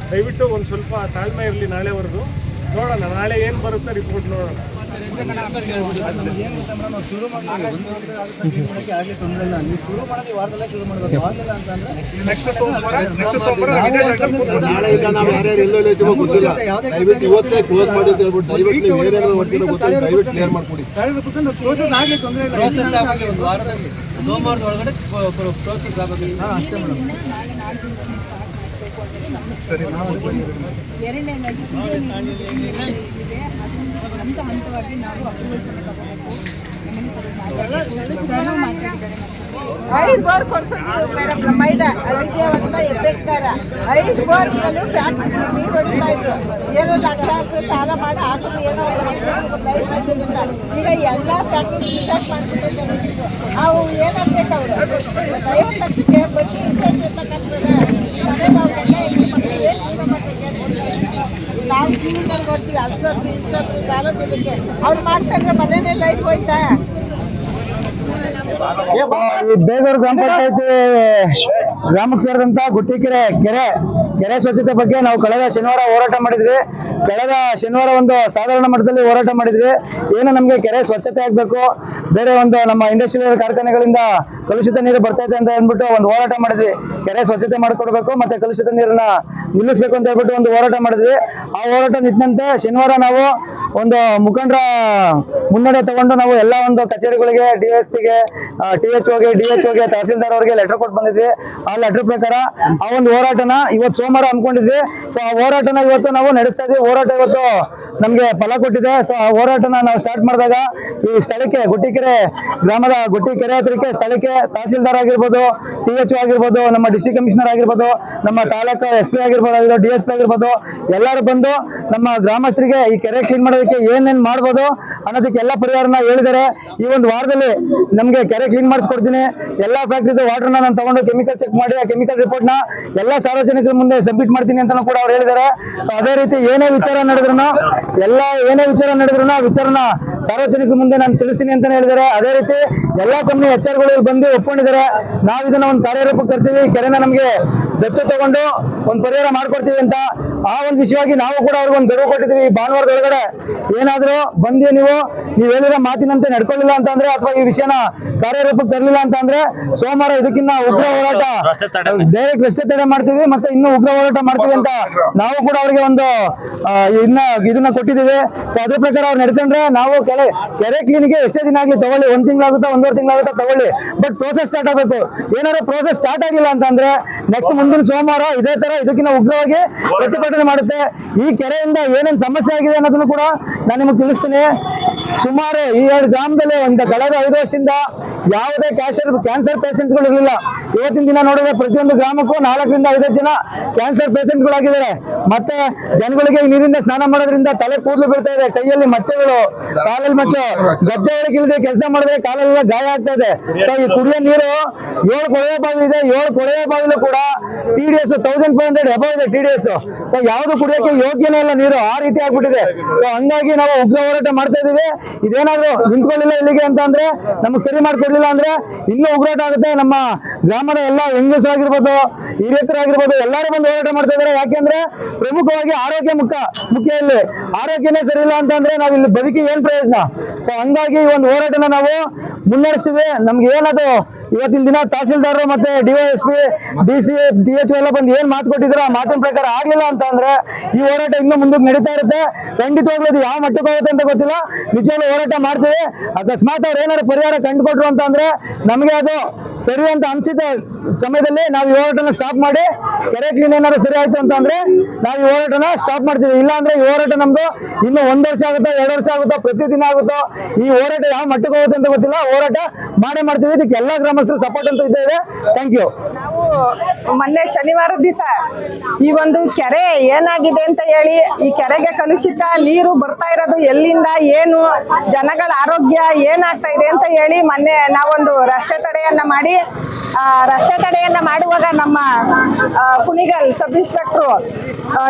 ದಯವಿಟ್ಟು ಒಂದು ಸ್ವಲ್ಪ ತಾಳ್ಮೆ ಇರಲಿ ನಾಳೆವರೆಗೂ. ನೋಡೋಣ ನಾಳೆ ಏನು ಬರುತ್ತೆ ರಿಪೋರ್ಟ್ ನೋಡೋಣ. ಶುರು ಮಾಡಿ ತೊಂದರೆ ಇಲ್ಲ ನೀವು ಶುರು ಮಾಡೋದು ಈ ವಾರದಲ್ಲೇ. ಶುರು ಮಾಡಬೇಕು ಆಗಿಲ್ಲ ಅಂತಂದ್ರೆ ನೆಕ್ಸ್ಟ್ ಸೋಮವಾರ ನೆಕ್ಸ್ಟ್ ಸೋಮವಾರ ಇದೇ ಜಾಗದಲ್ಲಿ ನಾಳೆ ಈಗ ನಾವು ಯಾರ್ಯಾರು ಎಲ್ಲೋ ಇಟ್ಟಿವೋ ಗೊತ್ತಿಲ್ಲ ದಯವಿಟ್ಟು ಇವತ್ತೇ ಕ್ಲೋಸ್ ಮಾಡಿ ಅಂತ ಹೇಳ್ಬಿಟ್ಟು ದಯವಿಟ್ಟು ನೀವು ಏನೇನೋ ಮಾಡ್ತೀರೋ ಗೊತ್ತಿಲ್ಲ ದಯವಿಟ್ಟು ಕ್ಲಿಯರ್ ಮಾಡ್ಕೊಡಿ ಕಾರ್ಯದ ಕೂತ್ಕೊಂಡು ಪ್ರೋಸೆಸ್ ಆಗ್ಲಿ ತೊಂದರೆ ಇಲ್ಲ ವಾರದಲ್ಲಿ. ಸೋಮವಾರದ ಒಳಗಡೆ ಪ್ರೋಸೆಸ್ ಆಗಬೇಕು ಹಾ ಅಷ್ಟೇ ಮೇಡಮ್ ನಾಳೆ ನಾಡ್ದಿಂದ start ಮಾಡ್ಬೇಕು ಅಂತ ನಮ್ಮ ಎರಡನೇದಾಗಿ ಇದೆ. ಹಂತ ಹಂತವಾಗಿ ನಾವು ತಗೋಬೇಕು ಐದು ಬೋರ್ ಕೊಡ್ಸಿದ್ರು ಮೇಡಮ್ ಮೈದಾ. ಐದು ಬೋರ್ ಟ್ಯಾಕ್ಸ್ ನೀರು ಹೊಡಿತಾ ಇದ್ರು. ಏನೋ ಲಕ್ಷ ಹಾಕಿ ಸಾಲ ಮಾಡಿ ಹಾಕಿದ್ರು ಏನೋ ಲೈಫ್ ಆಯ್ತದಿಂದ ಈಗ ಎಲ್ಲ ಫ್ಯಾಕ್ಟ್ರಿ ಜನರಿಗೆ ಅವು ಏನಾಗ್ಬೇಕು ಅವರು? ಐವತ್ತು ಲಕ್ಷಕ್ಕೆ ಬಡ್ಡಿ ಇಂಟ್ರೆಸ್ಟ್ ಅಂತ ಕಟ್ತದೆ ನಾವು ಜೀವನದಲ್ಲಿ ಬರ್ತೀವಿ ಹಲ್ಸೋದು ಇಲ್ಸೋದು ಸಾಲ ತಿನ್ನಕ್ಕೆ ಅವ್ರು ಮಾಡ್ಕೊಂಡ್ರೆ ಮನೇನೆ ಲೈಫ್ ಹೋಯ್ತಾ? ಬೇಗೂರು ಗ್ರಾಮ ಪಂಚಾಯತಿ, ಗ್ರಾಮಕ್ಕೆ ಸೇರಿದಂತ ಗುಟ್ಟಿಕೆರೆ ಕೆರೆ ಕೆರೆ ಸ್ವಚ್ಛತೆ ಬಗ್ಗೆ ನಾವು ಕಳೆದ ಶನಿವಾರ ಹೋರಾಟ ಮಾಡಿದ್ವಿ. ಕಳೆದ ಶನಿವಾರ ಒಂದು ಸಾಧಾರಣ ಮಟ್ಟದಲ್ಲಿ ಹೋರಾಟ ಮಾಡಿದ್ವಿ. ಏನು ನಮಗೆ ಕೆರೆ ಸ್ವಚ್ಛತೆ ಆಗಬೇಕು, ಬೇರೆ ಒಂದು ನಮ್ಮ ಇಂಡಸ್ಟ್ರಿಯಲ್ ಕಾರ್ಖಾನೆಗಳಿಂದ ಕಲುಷಿತ ನೀರು ಬರ್ತಾ ಅಂತ ಅಂದ್ಬಿಟ್ಟು ಒಂದು ಹೋರಾಟ ಮಾಡಿದ್ವಿ. ಕೆರೆ ಸ್ವಚ್ಛತೆ ಮಾಡಿಕೊಡ್ಬೇಕು ಮತ್ತೆ ಕಲುಷಿತ ನೀರನ್ನ ನಿಲ್ಲಿಸಬೇಕು ಅಂತ ಹೇಳ್ಬಿಟ್ಟು ಒಂದು ಹೋರಾಟ ಮಾಡಿದ್ವಿ. ಆ ಹೋರಾಟ ನಿಂತಂತೆ ಶನಿವಾರ ನಾವು ಒಂದು ಮುಖಂಡರ ಮುನ್ನಡೆ ತಗೊಂಡು ನಾವು ಎಲ್ಲ ಒಂದು ಕಚೇರಿಗಳಿಗೆ ಡಿ ಎಸ್ ಪಿಗೆ ಟಿ ಎಚ್ ಓಗೆ ಡಿ ಎಚ್ ಓಗೆ ತಹಸೀಲ್ದಾರ್ ಅವರಿಗೆ ಲೆಟರ್ ಕೊಟ್ಟು ಬಂದಿದ್ವಿ. ಆ ಲೆಟರ್ ಪ್ರಕಾರ ಆ ಒಂದು ಹೋರಾಟನ ಇವತ್ತು ಸೋಮವಾರ ಅನ್ಕೊಂಡಿದ್ವಿ ಸೊ ಆ ಹೋರಾಟನ ಇವತ್ತು ನಾವು ನಡೆಸ್ತಾ ಇದ್ವಿ. ಹೋರಾಟ ಇವತ್ತು ನಮಗೆ ಫಲ ಕೊಟ್ಟಿದೆ. ಸೊ ಆ ಹೋರಾಟನ ನಾವು ಸ್ಟಾರ್ಟ್ ಮಾಡಿದಾಗ ಈ ಸ್ಥಳಕ್ಕೆ, ಗುಟ್ಟಿಕೆರೆ ಗ್ರಾಮದ ಗುಟ್ಟಿ ಕೆರೆ ಹತ್ರಕ್ಕೆ, ಸ್ಥಳಕ್ಕೆ ತಹಸೀಲ್ದಾರ್ ಆಗಿರ್ಬೋದು ಟಿ ಎಚ್ ಆಗಿರ್ಬೋದು, ನಮ್ಮ ಡಿಸ್ಟ್ರಿಕ್ಟ್ ಕಮಿಷನರ್ ಆಗಿರ್ಬೋದು, ನಮ್ಮ ತಾಲೂಕು ಎಸ್ ಪಿ ಆಗಿರ್ಬೋದು ಡಿ ಎಸ್ ಪಿ ಆಗಿರ್ಬೋದು, ಎಲ್ಲರೂ ಬಂದು ನಮ್ಮ ಗ್ರಾಮಸ್ಥರಿಗೆ ಈ ಕೆರೆ ಕ್ಲೀನ್ ಮಾಡೋದಕ್ಕೆ ಏನೇನ್ ಮಾಡ್ಬೋದು ಅನ್ನೋದಕ್ಕೆ ಎಲ್ಲ ಪರಿಹಾರನ ಹೇಳಿದ್ದಾರೆ. ಈ ಒಂದು ವಾರದಲ್ಲಿ ನಮಗೆ ಕೆರೆ ಕ್ಲೀನ್ ಮಾಡಿಸ್ಕೊಡ್ತೀನಿ. ಎಲ್ಲಾ ಫ್ಯಾಕ್ಟ್ರಿದು ವಾಟರ್ನ ನಾನು ತಗೊಂಡು ಕೆಮಿಕಲ್ ಚೆಕ್ ಮಾಡಿ, ಆ ಕೆಮಿಕಲ್ ರಿಪೋರ್ಟ್ನ ಎಲ್ಲ ಸಾರ್ವಜನಿಕರ ಮುಂದೆ ಸಬ್ಮಿಟ್ ಮಾಡ್ತೀನಿ ಅಂತಾನು ಕೂಡ ಅವ್ರು ಹೇಳಿದ್ದಾರೆ. ಸೊ ಅದೇ ರೀತಿ ಏನೇ ವಿಚಾರ ನಡೆದ್ರು ಎಲ್ಲ ಏನೇ ವಿಚಾರ ನಡೆದ್ರು ಆ ವಿಚಾರನ ಸಾರ್ವಜನಿಕರ ಮುಂದೆ ನಾನು ತಿಳಿಸ್ತೀನಿ ಅಂತಾನೆ ಹೇಳಿದ್ದಾರೆ. ಅದೇ ರೀತಿ ಎಲ್ಲಾ ಕಂಪ್ನಿ ಎಚ್ ಬಂದು ಒಪ್ಕೊಂಡಿದ್ದಾರೆ. ನಾವು ಇದನ್ನ ಒಂದು ಕಾರ್ಯರೂಪಕ್ಕೆ ತರ್ತೀವಿ ಕೆರೆನ ನಮಗೆ ದತ್ತು ತಗೊಂಡು ಒಂದು ಪರಿಹಾರ ಮಾಡ್ಕೊಡ್ತೀವಿ ಅಂತ ಆ ಒಂದು ವಿಷಯವಾಗಿ ನಾವು ಕೂಡ ಅವ್ರಿಗೆ ಒಂದು ಗಡುವು ಕೊಟ್ಟಿದ್ದೀವಿ. ಈ ಭಾನುವಾರದ ಒಳಗಡೆ ಏನಾದರೂ ಬಂದು ನೀವು ನೀವು ಹೇಳಿರೋ ಮಾತಿನಂತೆ ನಡ್ಕೊಳ್ಳಿಲ್ಲ ಅಂತ ಅಂದ್ರೆ ಅಥವಾ ಈ ವಿಷಯನ ಕಾರ್ಯರೂಪಕ್ಕೆ ತರಲಿಲ್ಲ ಅಂತ ಅಂದ್ರೆ ಸೋಮವಾರ ಇದಕ್ಕಿನ್ನ ಉಗ್ರ ಹೋರಾಟ ಡೈರೆಕ್ಟ್ ರಸ್ತೆ ತಡೆ ಮಾಡ್ತೀವಿ ಮತ್ತೆ ಇನ್ನೂ ಉಗ್ರ ಹೋರಾಟ ಮಾಡ್ತೀವಿ ಅಂತ ನಾವು ಕೂಡ ಅವರಿಗೆ ಒಂದು ಇನ್ನ ಇದನ್ನ ಕೊಟ್ಟಿದ್ದೀವಿ. ಸೊ ಅದ್ರ ಪ್ರಕಾರ ಅವ್ರು ನಡ್ಕೊಂಡ್ರೆ ನಾವು ಕೆರೆ ಕೆರೆ ಕ್ಲೀನಿಗೆ ಎಷ್ಟೇ ದಿನ ಆಗಲಿ ತಗೊಳ್ಳಿ ಒಂದ್ ತಿಂಗಳಾಗುತ್ತಾ ಒಂದೂವರೆ ತಿಂಗಳಾಗುತ್ತಾ ತಗೊಳ್ಳಿ. ಬಟ್ ಪ್ರೋಸೆಸ್ ಸ್ಟಾರ್ಟ್ ಆಗಬೇಕು. ಏನಾದ್ರು ಪ್ರೋಸೆಸ್ ಸ್ಟಾರ್ಟ್ ಆಗಿಲ್ಲ ಅಂತಂದ್ರೆ ನೆಕ್ಸ್ಟ್ ಮುಂದಿನ ಸೋಮವಾರ ಇದೇ ತರ ಇದಕ್ಕಿಂತ ಉಗ್ರವಾಗಿ ಪ್ರತಿಭಟನೆ ಮಾಡುತ್ತೆ. ಈ ಕೆರೆಯಿಂದ ಏನೇನು ಸಮಸ್ಯೆ ಆಗಿದೆ ಅನ್ನೋದನ್ನು ಕೂಡ ನಾನು ನಿಮಗೆ ತಿಳಿಸ್ತೀನಿ. ಸುಮಾರು ಈ ಎರಡು ಗ್ರಾಮದಲ್ಲಿ ಒಂದು ಕಳೆದ ಐದು ವರ್ಷದಿಂದ ಯಾವುದೇ ಕ್ಯಾನ್ಸರ್ ಕ್ಯಾನ್ಸರ್ ಪೇಷಂಟ್ಗಳು ಇರಲಿಲ್ಲ. ಇವತ್ತಿನ ದಿನ ನೋಡಿದ್ರೆ ಪ್ರತಿಯೊಂದು ಗ್ರಾಮಕ್ಕೂ ನಾಲ್ಕರಿಂದ ಐದು ಜನ ಕ್ಯಾನ್ಸರ್ ಪೇಷಂಟ್ಗಳಾಗಿದ್ದಾರೆ ಮತ್ತೆ ಜನಗಳಿಗೆ ಈ ನೀರಿಂದ ಸ್ನಾನ ಮಾಡೋದ್ರಿಂದ ತಲೆ ಕೂದಲು ಬೀಳ್ತಾ ಇದೆ. ಕೈಯಲ್ಲಿ ಮಚ್ಚೆಗಳು ಕಾಲಲ್ಲಿ ಮಚ್ಚೆ ಗದ್ದೆ ಇಳಿದ್ರೆ ಕೆಲಸ ಮಾಡಿದ್ರೆ ಕಾಲೆಲ್ಲ ಗಾಯ ಆಗ್ತಾ ಇದೆ. ಈ ಕುಡಿಯೋ ನೀರು ಏಳು ಕೊಳವೆ ಬಾವಿ ಇದೆ ಏಳು ಕೊಳವೆ ಬಾವಿಲೂ ಕೂಡ T D S thousand five hundred above ಇದೆ ಟಿ ಡಿ ಎಸ್ ಸೊ ಯಾವ್ದು ಕುಡಿಯೋಕೆ ಯೋಗ್ಯನೇ ಇಲ್ಲ ನೀರು, ಆ ರೀತಿ ಆಗ್ಬಿಟ್ಟಿದೆ. ಸೊ ಹಂಗಾಗಿ ನಾವು ಉಗ್ರ ಹೋರಾಟ ಮಾಡ್ತಾ ಇದೀವಿ. ಇದೇನಾದ್ರು ನಿಂತ್ಕೊಳ್ಳಿಲ್ಲ ಇಲ್ಲಿಗೆ ಅಂತ ಅಂದ್ರೆ ನಮಗ್ ಸರಿ ಮಾಡ್ಕೊಡ್ಲಿಲ್ಲ ಅಂದ್ರೆ ಇನ್ನೂ ಉಗ್ರಾಟ ಆಗುತ್ತೆ. ನಮ್ಮ ಗ್ರಾಮದ ಎಲ್ಲ ಹೆಂಗಸ ಆಗಿರ್ಬೋದು ಹಿರಿಯಕರು ಆಗಿರ್ಬೋದು ಎಲ್ಲರೂ ಬಂದು ಹೋರಾಟ ಮಾಡ್ತಾ ಇದಾರೆ ಯಾಕೆಂದ್ರೆ ಪ್ರಮುಖವಾಗಿ ಆರೋಗ್ಯ ಮುಖ್ಯ ಮುಖ್ಯ ಇಲ್ಲಿ. ಆರೋಗ್ಯನೇ ಸರಿ ಇಲ್ಲ ಅಂತ ಅಂದ್ರೆ ನಾವು ಇಲ್ಲಿ ಬದುಕಿ ಏನ್ ಪ್ರಯೋಜನ? ಸೊ ಹಂಗಾಗಿ ಈ ಒಂದು ಹೋರಾಟನ ನಾವು ಮುನ್ನಡೆಸ್ತೀವಿ. ನಮ್ಗೆ ಏನದು ಇವತ್ತಿನ ದಿನ ತಹಸೀಲ್ದಾರ್ ಮತ್ತೆ DYSP D C, D H ಎಲ್ಲ ಬಂದು ಏನ್ ಮಾತು ಕೊಟ್ಟಿದ್ರು ಆ ಮಾತಿನ ಪ್ರಕಾರ ಆಗ್ಲಿಲ್ಲ ಅಂತ ಅಂದ್ರೆ ಈ ಹೋರಾಟ ಇನ್ನೂ ಮುಂದಕ್ಕೆ ನಡೀತಾ ಇರುತ್ತೆ. ಖಂಡಿತವಾಗ್ಲೂ ಅದು ಯಾವ ಮಟ್ಟಕ್ಕೆ ಹೋಗುತ್ತೆ ಅಂತ ಗೊತ್ತಿಲ್ಲ. ನಿಜವಾಗ್ಲೂ ಹೋರಾಟ ಮಾಡ್ತೀವಿ. ಅಕಸ್ಮಾತ್ ಅವ್ರು ಏನಾದ್ರು ಪರಿಹಾರ ಕಂಡುಕೊಟ್ರು ಅಂತ ಅಂದ್ರೆ ನಮಗೆ ಅದು ಸರಿ ಅಂತ ಅನ್ಸಿದ ಸಮಯದಲ್ಲಿ ನಾವು ಈ ಹೋರಾಟನ ಸ್ಟಾಪ್ ಮಾಡಿ, ಕೆರೆ ಕ್ಲೀನ್ ಏನಾದ್ರು ಸರಿ ಆಯ್ತು ಅಂತ ಅಂದ್ರೆ ನಾವು ಈ ಹೋರಾಟನ ಸ್ಟಾಪ್ ಮಾಡ್ತೀವಿ. ಇಲ್ಲ ಅಂದ್ರೆ ಈ ಹೋರಾಟ ನಮ್ದು ಇನ್ನು ಒಂದ್ ವರ್ಷ ಆಗುತ್ತೋ, ಎರಡು ವರ್ಷ ಆಗುತ್ತೋ, ಪ್ರತಿದಿನ ಆಗುತ್ತೋ, ಈ ಹೋರಾಟ ಯಾವ ಮಟ್ಟಕ್ಕೆ ಹೋಗುತ್ತೆ ಅಂತ ಗೊತ್ತಿಲ್ಲ. ಹೋರಾಟ ಮಾಡೇ ಮಾಡ್ತೀವಿ. ಇದಕ್ಕೆ ಎಲ್ಲಾ ಗ್ರಾಮಸ್ಥರು ಸಪೋರ್ಟ್ ಅಂತ ಇದೆ. ಥ್ಯಾಂಕ್ ಯು ಮೊನ್ನೆ ಶನಿವಾರ ದಿವಸ ಈ ಒಂದು ಕೆರೆ ಏನಾಗಿದೆ ಅಂತ ಹೇಳಿ ಈ ಕೆರೆಗೆ ಕಲುಷಿತ ನೀರು ಬರ್ತಾ ಇರೋದು ಎಲ್ಲಿಂದ ಏನು ಜನಗಳ ಆರೋಗ್ಯ ಏನಾಗ್ತಾ ಇದೆ ಅಂತ ಹೇಳಿ ಮೊನ್ನೆ ನಾವೊಂದು ರಸ್ತೆ ತಡೆಯನ್ನ ಮಾಡಿ ಆ, ರಸ್ತೆ ತಡೆಯನ್ನ ಮಾಡುವಾಗ ನಮ್ಮ Kunigal sub inspector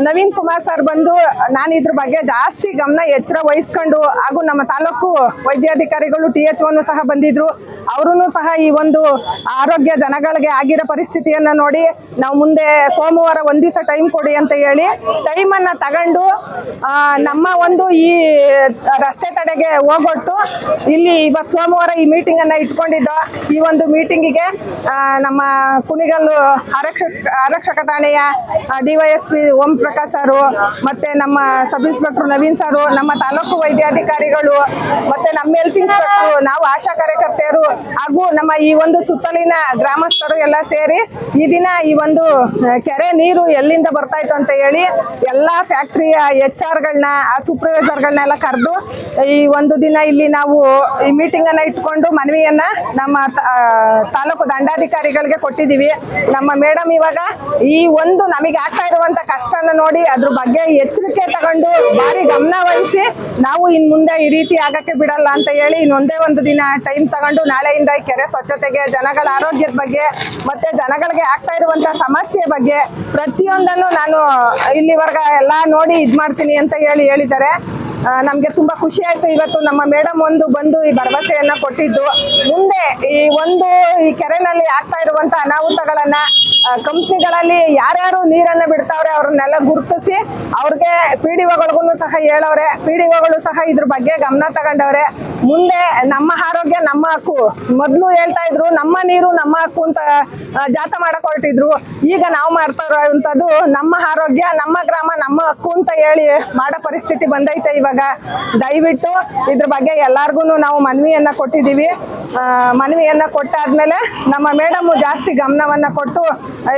Naveen Kumar sir ಬಂದು ನಾನು ಇದ್ರ ಬಗ್ಗೆ ಜಾಸ್ತಿ ಗಮನ ಎಚ್ಚರ ವಹಿಸ್ಕೊಂಡು ಹಾಗೂ ನಮ್ಮ ತಾಲೂಕು ವೈದ್ಯಾಧಿಕಾರಿಗಳು ಟಿ ಎಚ್ ಸಹ ಬಂದಿದ್ರು. ಅವರು ಸಹ ಈ ಒಂದು ಆರೋಗ್ಯ ಜನಗಳಿಗೆ ಆಗಿರೋ ಪರಿಸ್ಥಿತಿಯನ್ನ ನೋಡಿ ನಾವು ಮುಂದೆ ಸೋಮವಾರ ಒಂದ್ ದಿವಸ ಟೈಮ್ ಕೊಡಿ ಅಂತ ಹೇಳಿ ಟೈಮ್ ಅನ್ನ ತಗೊಂಡು ನಮ್ಮ ಒಂದು ಈ ರಸ್ತೆ ತಡೆಗೆ ಹೋಗೊಟ್ಟು ಇಲ್ಲಿ ಇವತ್ತು ಸೋಮವಾರ ಈ ಮೀಟಿಂಗ್ ಅನ್ನ ಇಟ್ಕೊಂಡಿದ್ದ. ಈ ಒಂದು ಮೀಟಿಂಗಿಗೆ ನಮ್ಮ ಕುಣಿಗಲ್ಲು ಆರಕ್ಷಕ ಆರಕ್ಷಕ ಠಾಣೆಯ ಡಿವೈಎಸ್ಪಿ ಓಂ ಪ್ರಕಾಶ್ ಸಾರು ಮತ್ತೆ ನಮ್ಮ ಸಬ್ ಇನ್ಸ್ಪೆಕ್ಟರ್ ನವೀನ್ ಸಾರು, ನಮ್ಮ ತಾಲೂಕು ವೈದ್ಯಾಧಿಕಾರಿಗಳು ಮತ್ತೆ ನಮ್ಮ ಹೆಲ್ತ್ ಇನ್ಸ್ಪೆಕ್ಟರ್ ನಾವು ಆಶಾ ಕಾರ್ಯಕರ್ತೆಯರು ಹಾಗೂ ನಮ್ಮ ಈ ಒಂದು ಸುತ್ತಲಿನ ಗ್ರಾಮಸ್ಥರು ಎಲ್ಲ ಸೇರಿ ಈ ದಿನ ಈ ಒಂದು ಕೆರೆ ನೀರು ಎಲ್ಲಿಂದ ಬರ್ತಾ ಇತ್ತು ಅಂತ ಹೇಳಿ ಎಲ್ಲಾ ಫ್ಯಾಕ್ಟ್ರಿಯ ಎಚ್ ಆರ್ಗಳನ್ನ ಆ ಸೂಪರ್ವೈಸರ್ಗಳನ್ನೆಲ್ಲ ಕರೆದು ಈ ಒಂದು ದಿನ ಇಲ್ಲಿ ನಾವು ಈ ಮೀಟಿಂಗ್ ಅನ್ನ ಇಟ್ಕೊಂಡು ಮನವಿಯನ್ನ ನಮ್ಮ ತಾಲೂಕು ದಂಡಾಧಿಕಾರಿಗಳಿಗೆ ಕೊಟ್ಟಿದ್ದೀವಿ. ನಮ್ಮ ಮೇಡಮ್ ಇವಾಗ ಈ ಒಂದು ನಮಗೆ ಆಗ್ತಾ ಇರುವಂತ ಕಷ್ಟನ ನೋಡಿ ಅದ್ರ ಬಗ್ಗೆ ಎಚ್ಚರಿಕೆ ತಗೊಂಡು ಭಾರಿ ಗಮನ ವಹಿಸಿ ನಾವು ಇನ್ ಮುಂದೆ ಈ ರೀತಿ ಆಗಕ್ಕೆ ಬಿಡಲ್ಲ ಅಂತ ಹೇಳಿ ಇನ್ನೊಂದೇ ಒಂದು ದಿನ ಟೈಮ್ ತಗೊಂಡು ನಾಳೆಯಿಂದ ಈ ಕೆರೆ ಸ್ವಚ್ಛತೆಗೆ, ಜನಗಳ ಆರೋಗ್ಯದ ಬಗ್ಗೆ ಮತ್ತೆ ಜನಗಳಿಗೆ ಆಗ್ತಾ ಇರುವಂತ ಸಮಸ್ಯೆ ಬಗ್ಗೆ ಪ್ರತಿಯೊಂದನ್ನು ನಾನು ಇಲ್ಲಿವರೆಗ ಎಲ್ಲ ನೋಡಿ ಇದ್ ಮಾಡ್ತೀನಿ ಅಂತ ಹೇಳಿ ಹೇಳಿದ್ದಾರೆ. ನಮ್ಗೆ ತುಂಬಾ ಖುಷಿ ಆಯ್ತು. ಇವತ್ತು ನಮ್ಮ ಮೇಡಮ್ ಒಂದು ಬಂದು ಈ ಭರವಸೆಯನ್ನ ಕೊಟ್ಟಿದ್ದು. ಮುಂದೆ ಈ ಒಂದು ಈ ಕೆರೆನಲ್ಲಿ ಆಗ್ತಾ ಇರುವಂತ ಅನಾಹುತಗಳನ್ನ ಕಂಪ್ನಿಗಳಲ್ಲಿ ಯಾರ್ಯಾರು ನೀರನ್ನ ಬಿಡ್ತಾವ್ರೆ ಅವ್ರನ್ನೆಲ್ಲ ಗುರುತಿಸಿ ಅವ್ರಿಗೆ ಪಿ ಡಿ ಒಗಳಿಗೂ ಸಹ ಹೇಳವ್ರೆ. ಪಿ ಡಿ ಒಗಳು ಸಹ ಇದ್ರ ಬಗ್ಗೆ ಗಮನ ತಗೊಂಡವ್ರೆ. ಮುಂದೆ ನಮ್ಮ ಆರೋಗ್ಯ ನಮ್ಮ ಹಕ್ಕು. ಮೊದಲು ಹೇಳ್ತಾ ಇದ್ರು, ನಮ್ಮ ನೀರು ನಮ್ಮ ಹಕ್ಕು ಅಂತ ಜಾತ ಮಾಡಕ್ ಈಗ ನಾವು ಮಾಡ್ತಾ ಇರೋವಂಥದ್ದು ನಮ್ಮ ಆರೋಗ್ಯ, ನಮ್ಮ ಗ್ರಾಮ, ನಮ್ಮ ಹಕ್ಕು ಅಂತ ಹೇಳಿ ಮಾಡೋ ಪರಿಸ್ಥಿತಿ ಬಂದೈತೆ ಇವಾಗ. ದಯವಿಟ್ಟು ಇದ್ರ ಬಗ್ಗೆ ಎಲ್ಲಾರ್ಗು ನಾವು ಮನವಿಯನ್ನ ಕೊಟ್ಟಿದ್ದೀವಿ. ಆ, ಮನವಿಯನ್ನ ಕೊಟ್ಟಾದ್ಮೇಲೆ ನಮ್ಮ ಮೇಡಮ್ ಜಾಸ್ತಿ ಗಮನವನ್ನ ಕೊಟ್ಟು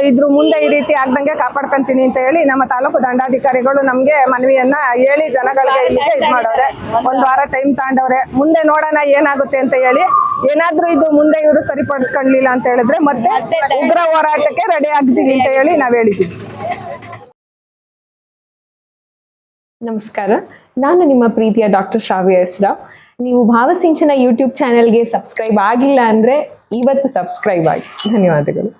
ಇದ್ರ ಮುಂದೆ ಈ ರೀತಿ ಆಗ್ದಂಗೆ ಕಾಪಾಡ್ಕೊಂತೀನಿ ಅಂತ ಹೇಳಿ ನಮ್ಮ ತಾಲೂಕು ದಂಡಾಧಿಕಾರಿಗಳು ನಮ್ಗೆ ಮನವಿಯನ್ನ ಹೇಳಿ ಜನಗಳಿಗೆ ಇಲ್ಲಿಗೆ ಇದು ಮಾಡವ್ರೆ ಒಂದ್ ವಾರ ಟೈಮ್ ತಾಂಡವ್ರೆ. ಮುಂದೆ ನೋಡೋಣ ಏನಾಗುತ್ತೆ ಅಂತ ಹೇಳಿ ಏನಾದ್ರೂ ಇದು ಮುಂದೆ ಇವರು ಸರಿಪಡಿಸ್ಕೊಳ್ಳಿಲ್ಲ ಅಂತ ಹೇಳಿದ್ರೆ ಮತ್ತೆ ಉಗ್ರ ಹೋರಾಟಕ್ಕೆ ರೆಡಿ ಆಗ್ತೀವಿ ಅಂತ ಹೇಳಿ ನಾವ್ ಹೇಳಿದ್ದೀವಿ. ನಮಸ್ಕಾರ. ನಾನು ನಿಮ್ಮ ಪ್ರೀತಿಯ ಡಾಕ್ಟರ್ ಶ್ರಾವ್ಯ ಎಸ್ ರಾವ್ ನೀವು ಭಾವಸಿಂಚನ ಯೂಟ್ಯೂಬ್ ಚಾನೆಲ್ಗೆ ಸಬ್ಸ್ಕ್ರೈಬ್ ಆಗಿಲ್ಲ ಅಂದರೆ ಇವತ್ತು ಸಬ್ಸ್ಕ್ರೈಬ್ ಆಗಿ. ಧನ್ಯವಾದಗಳು.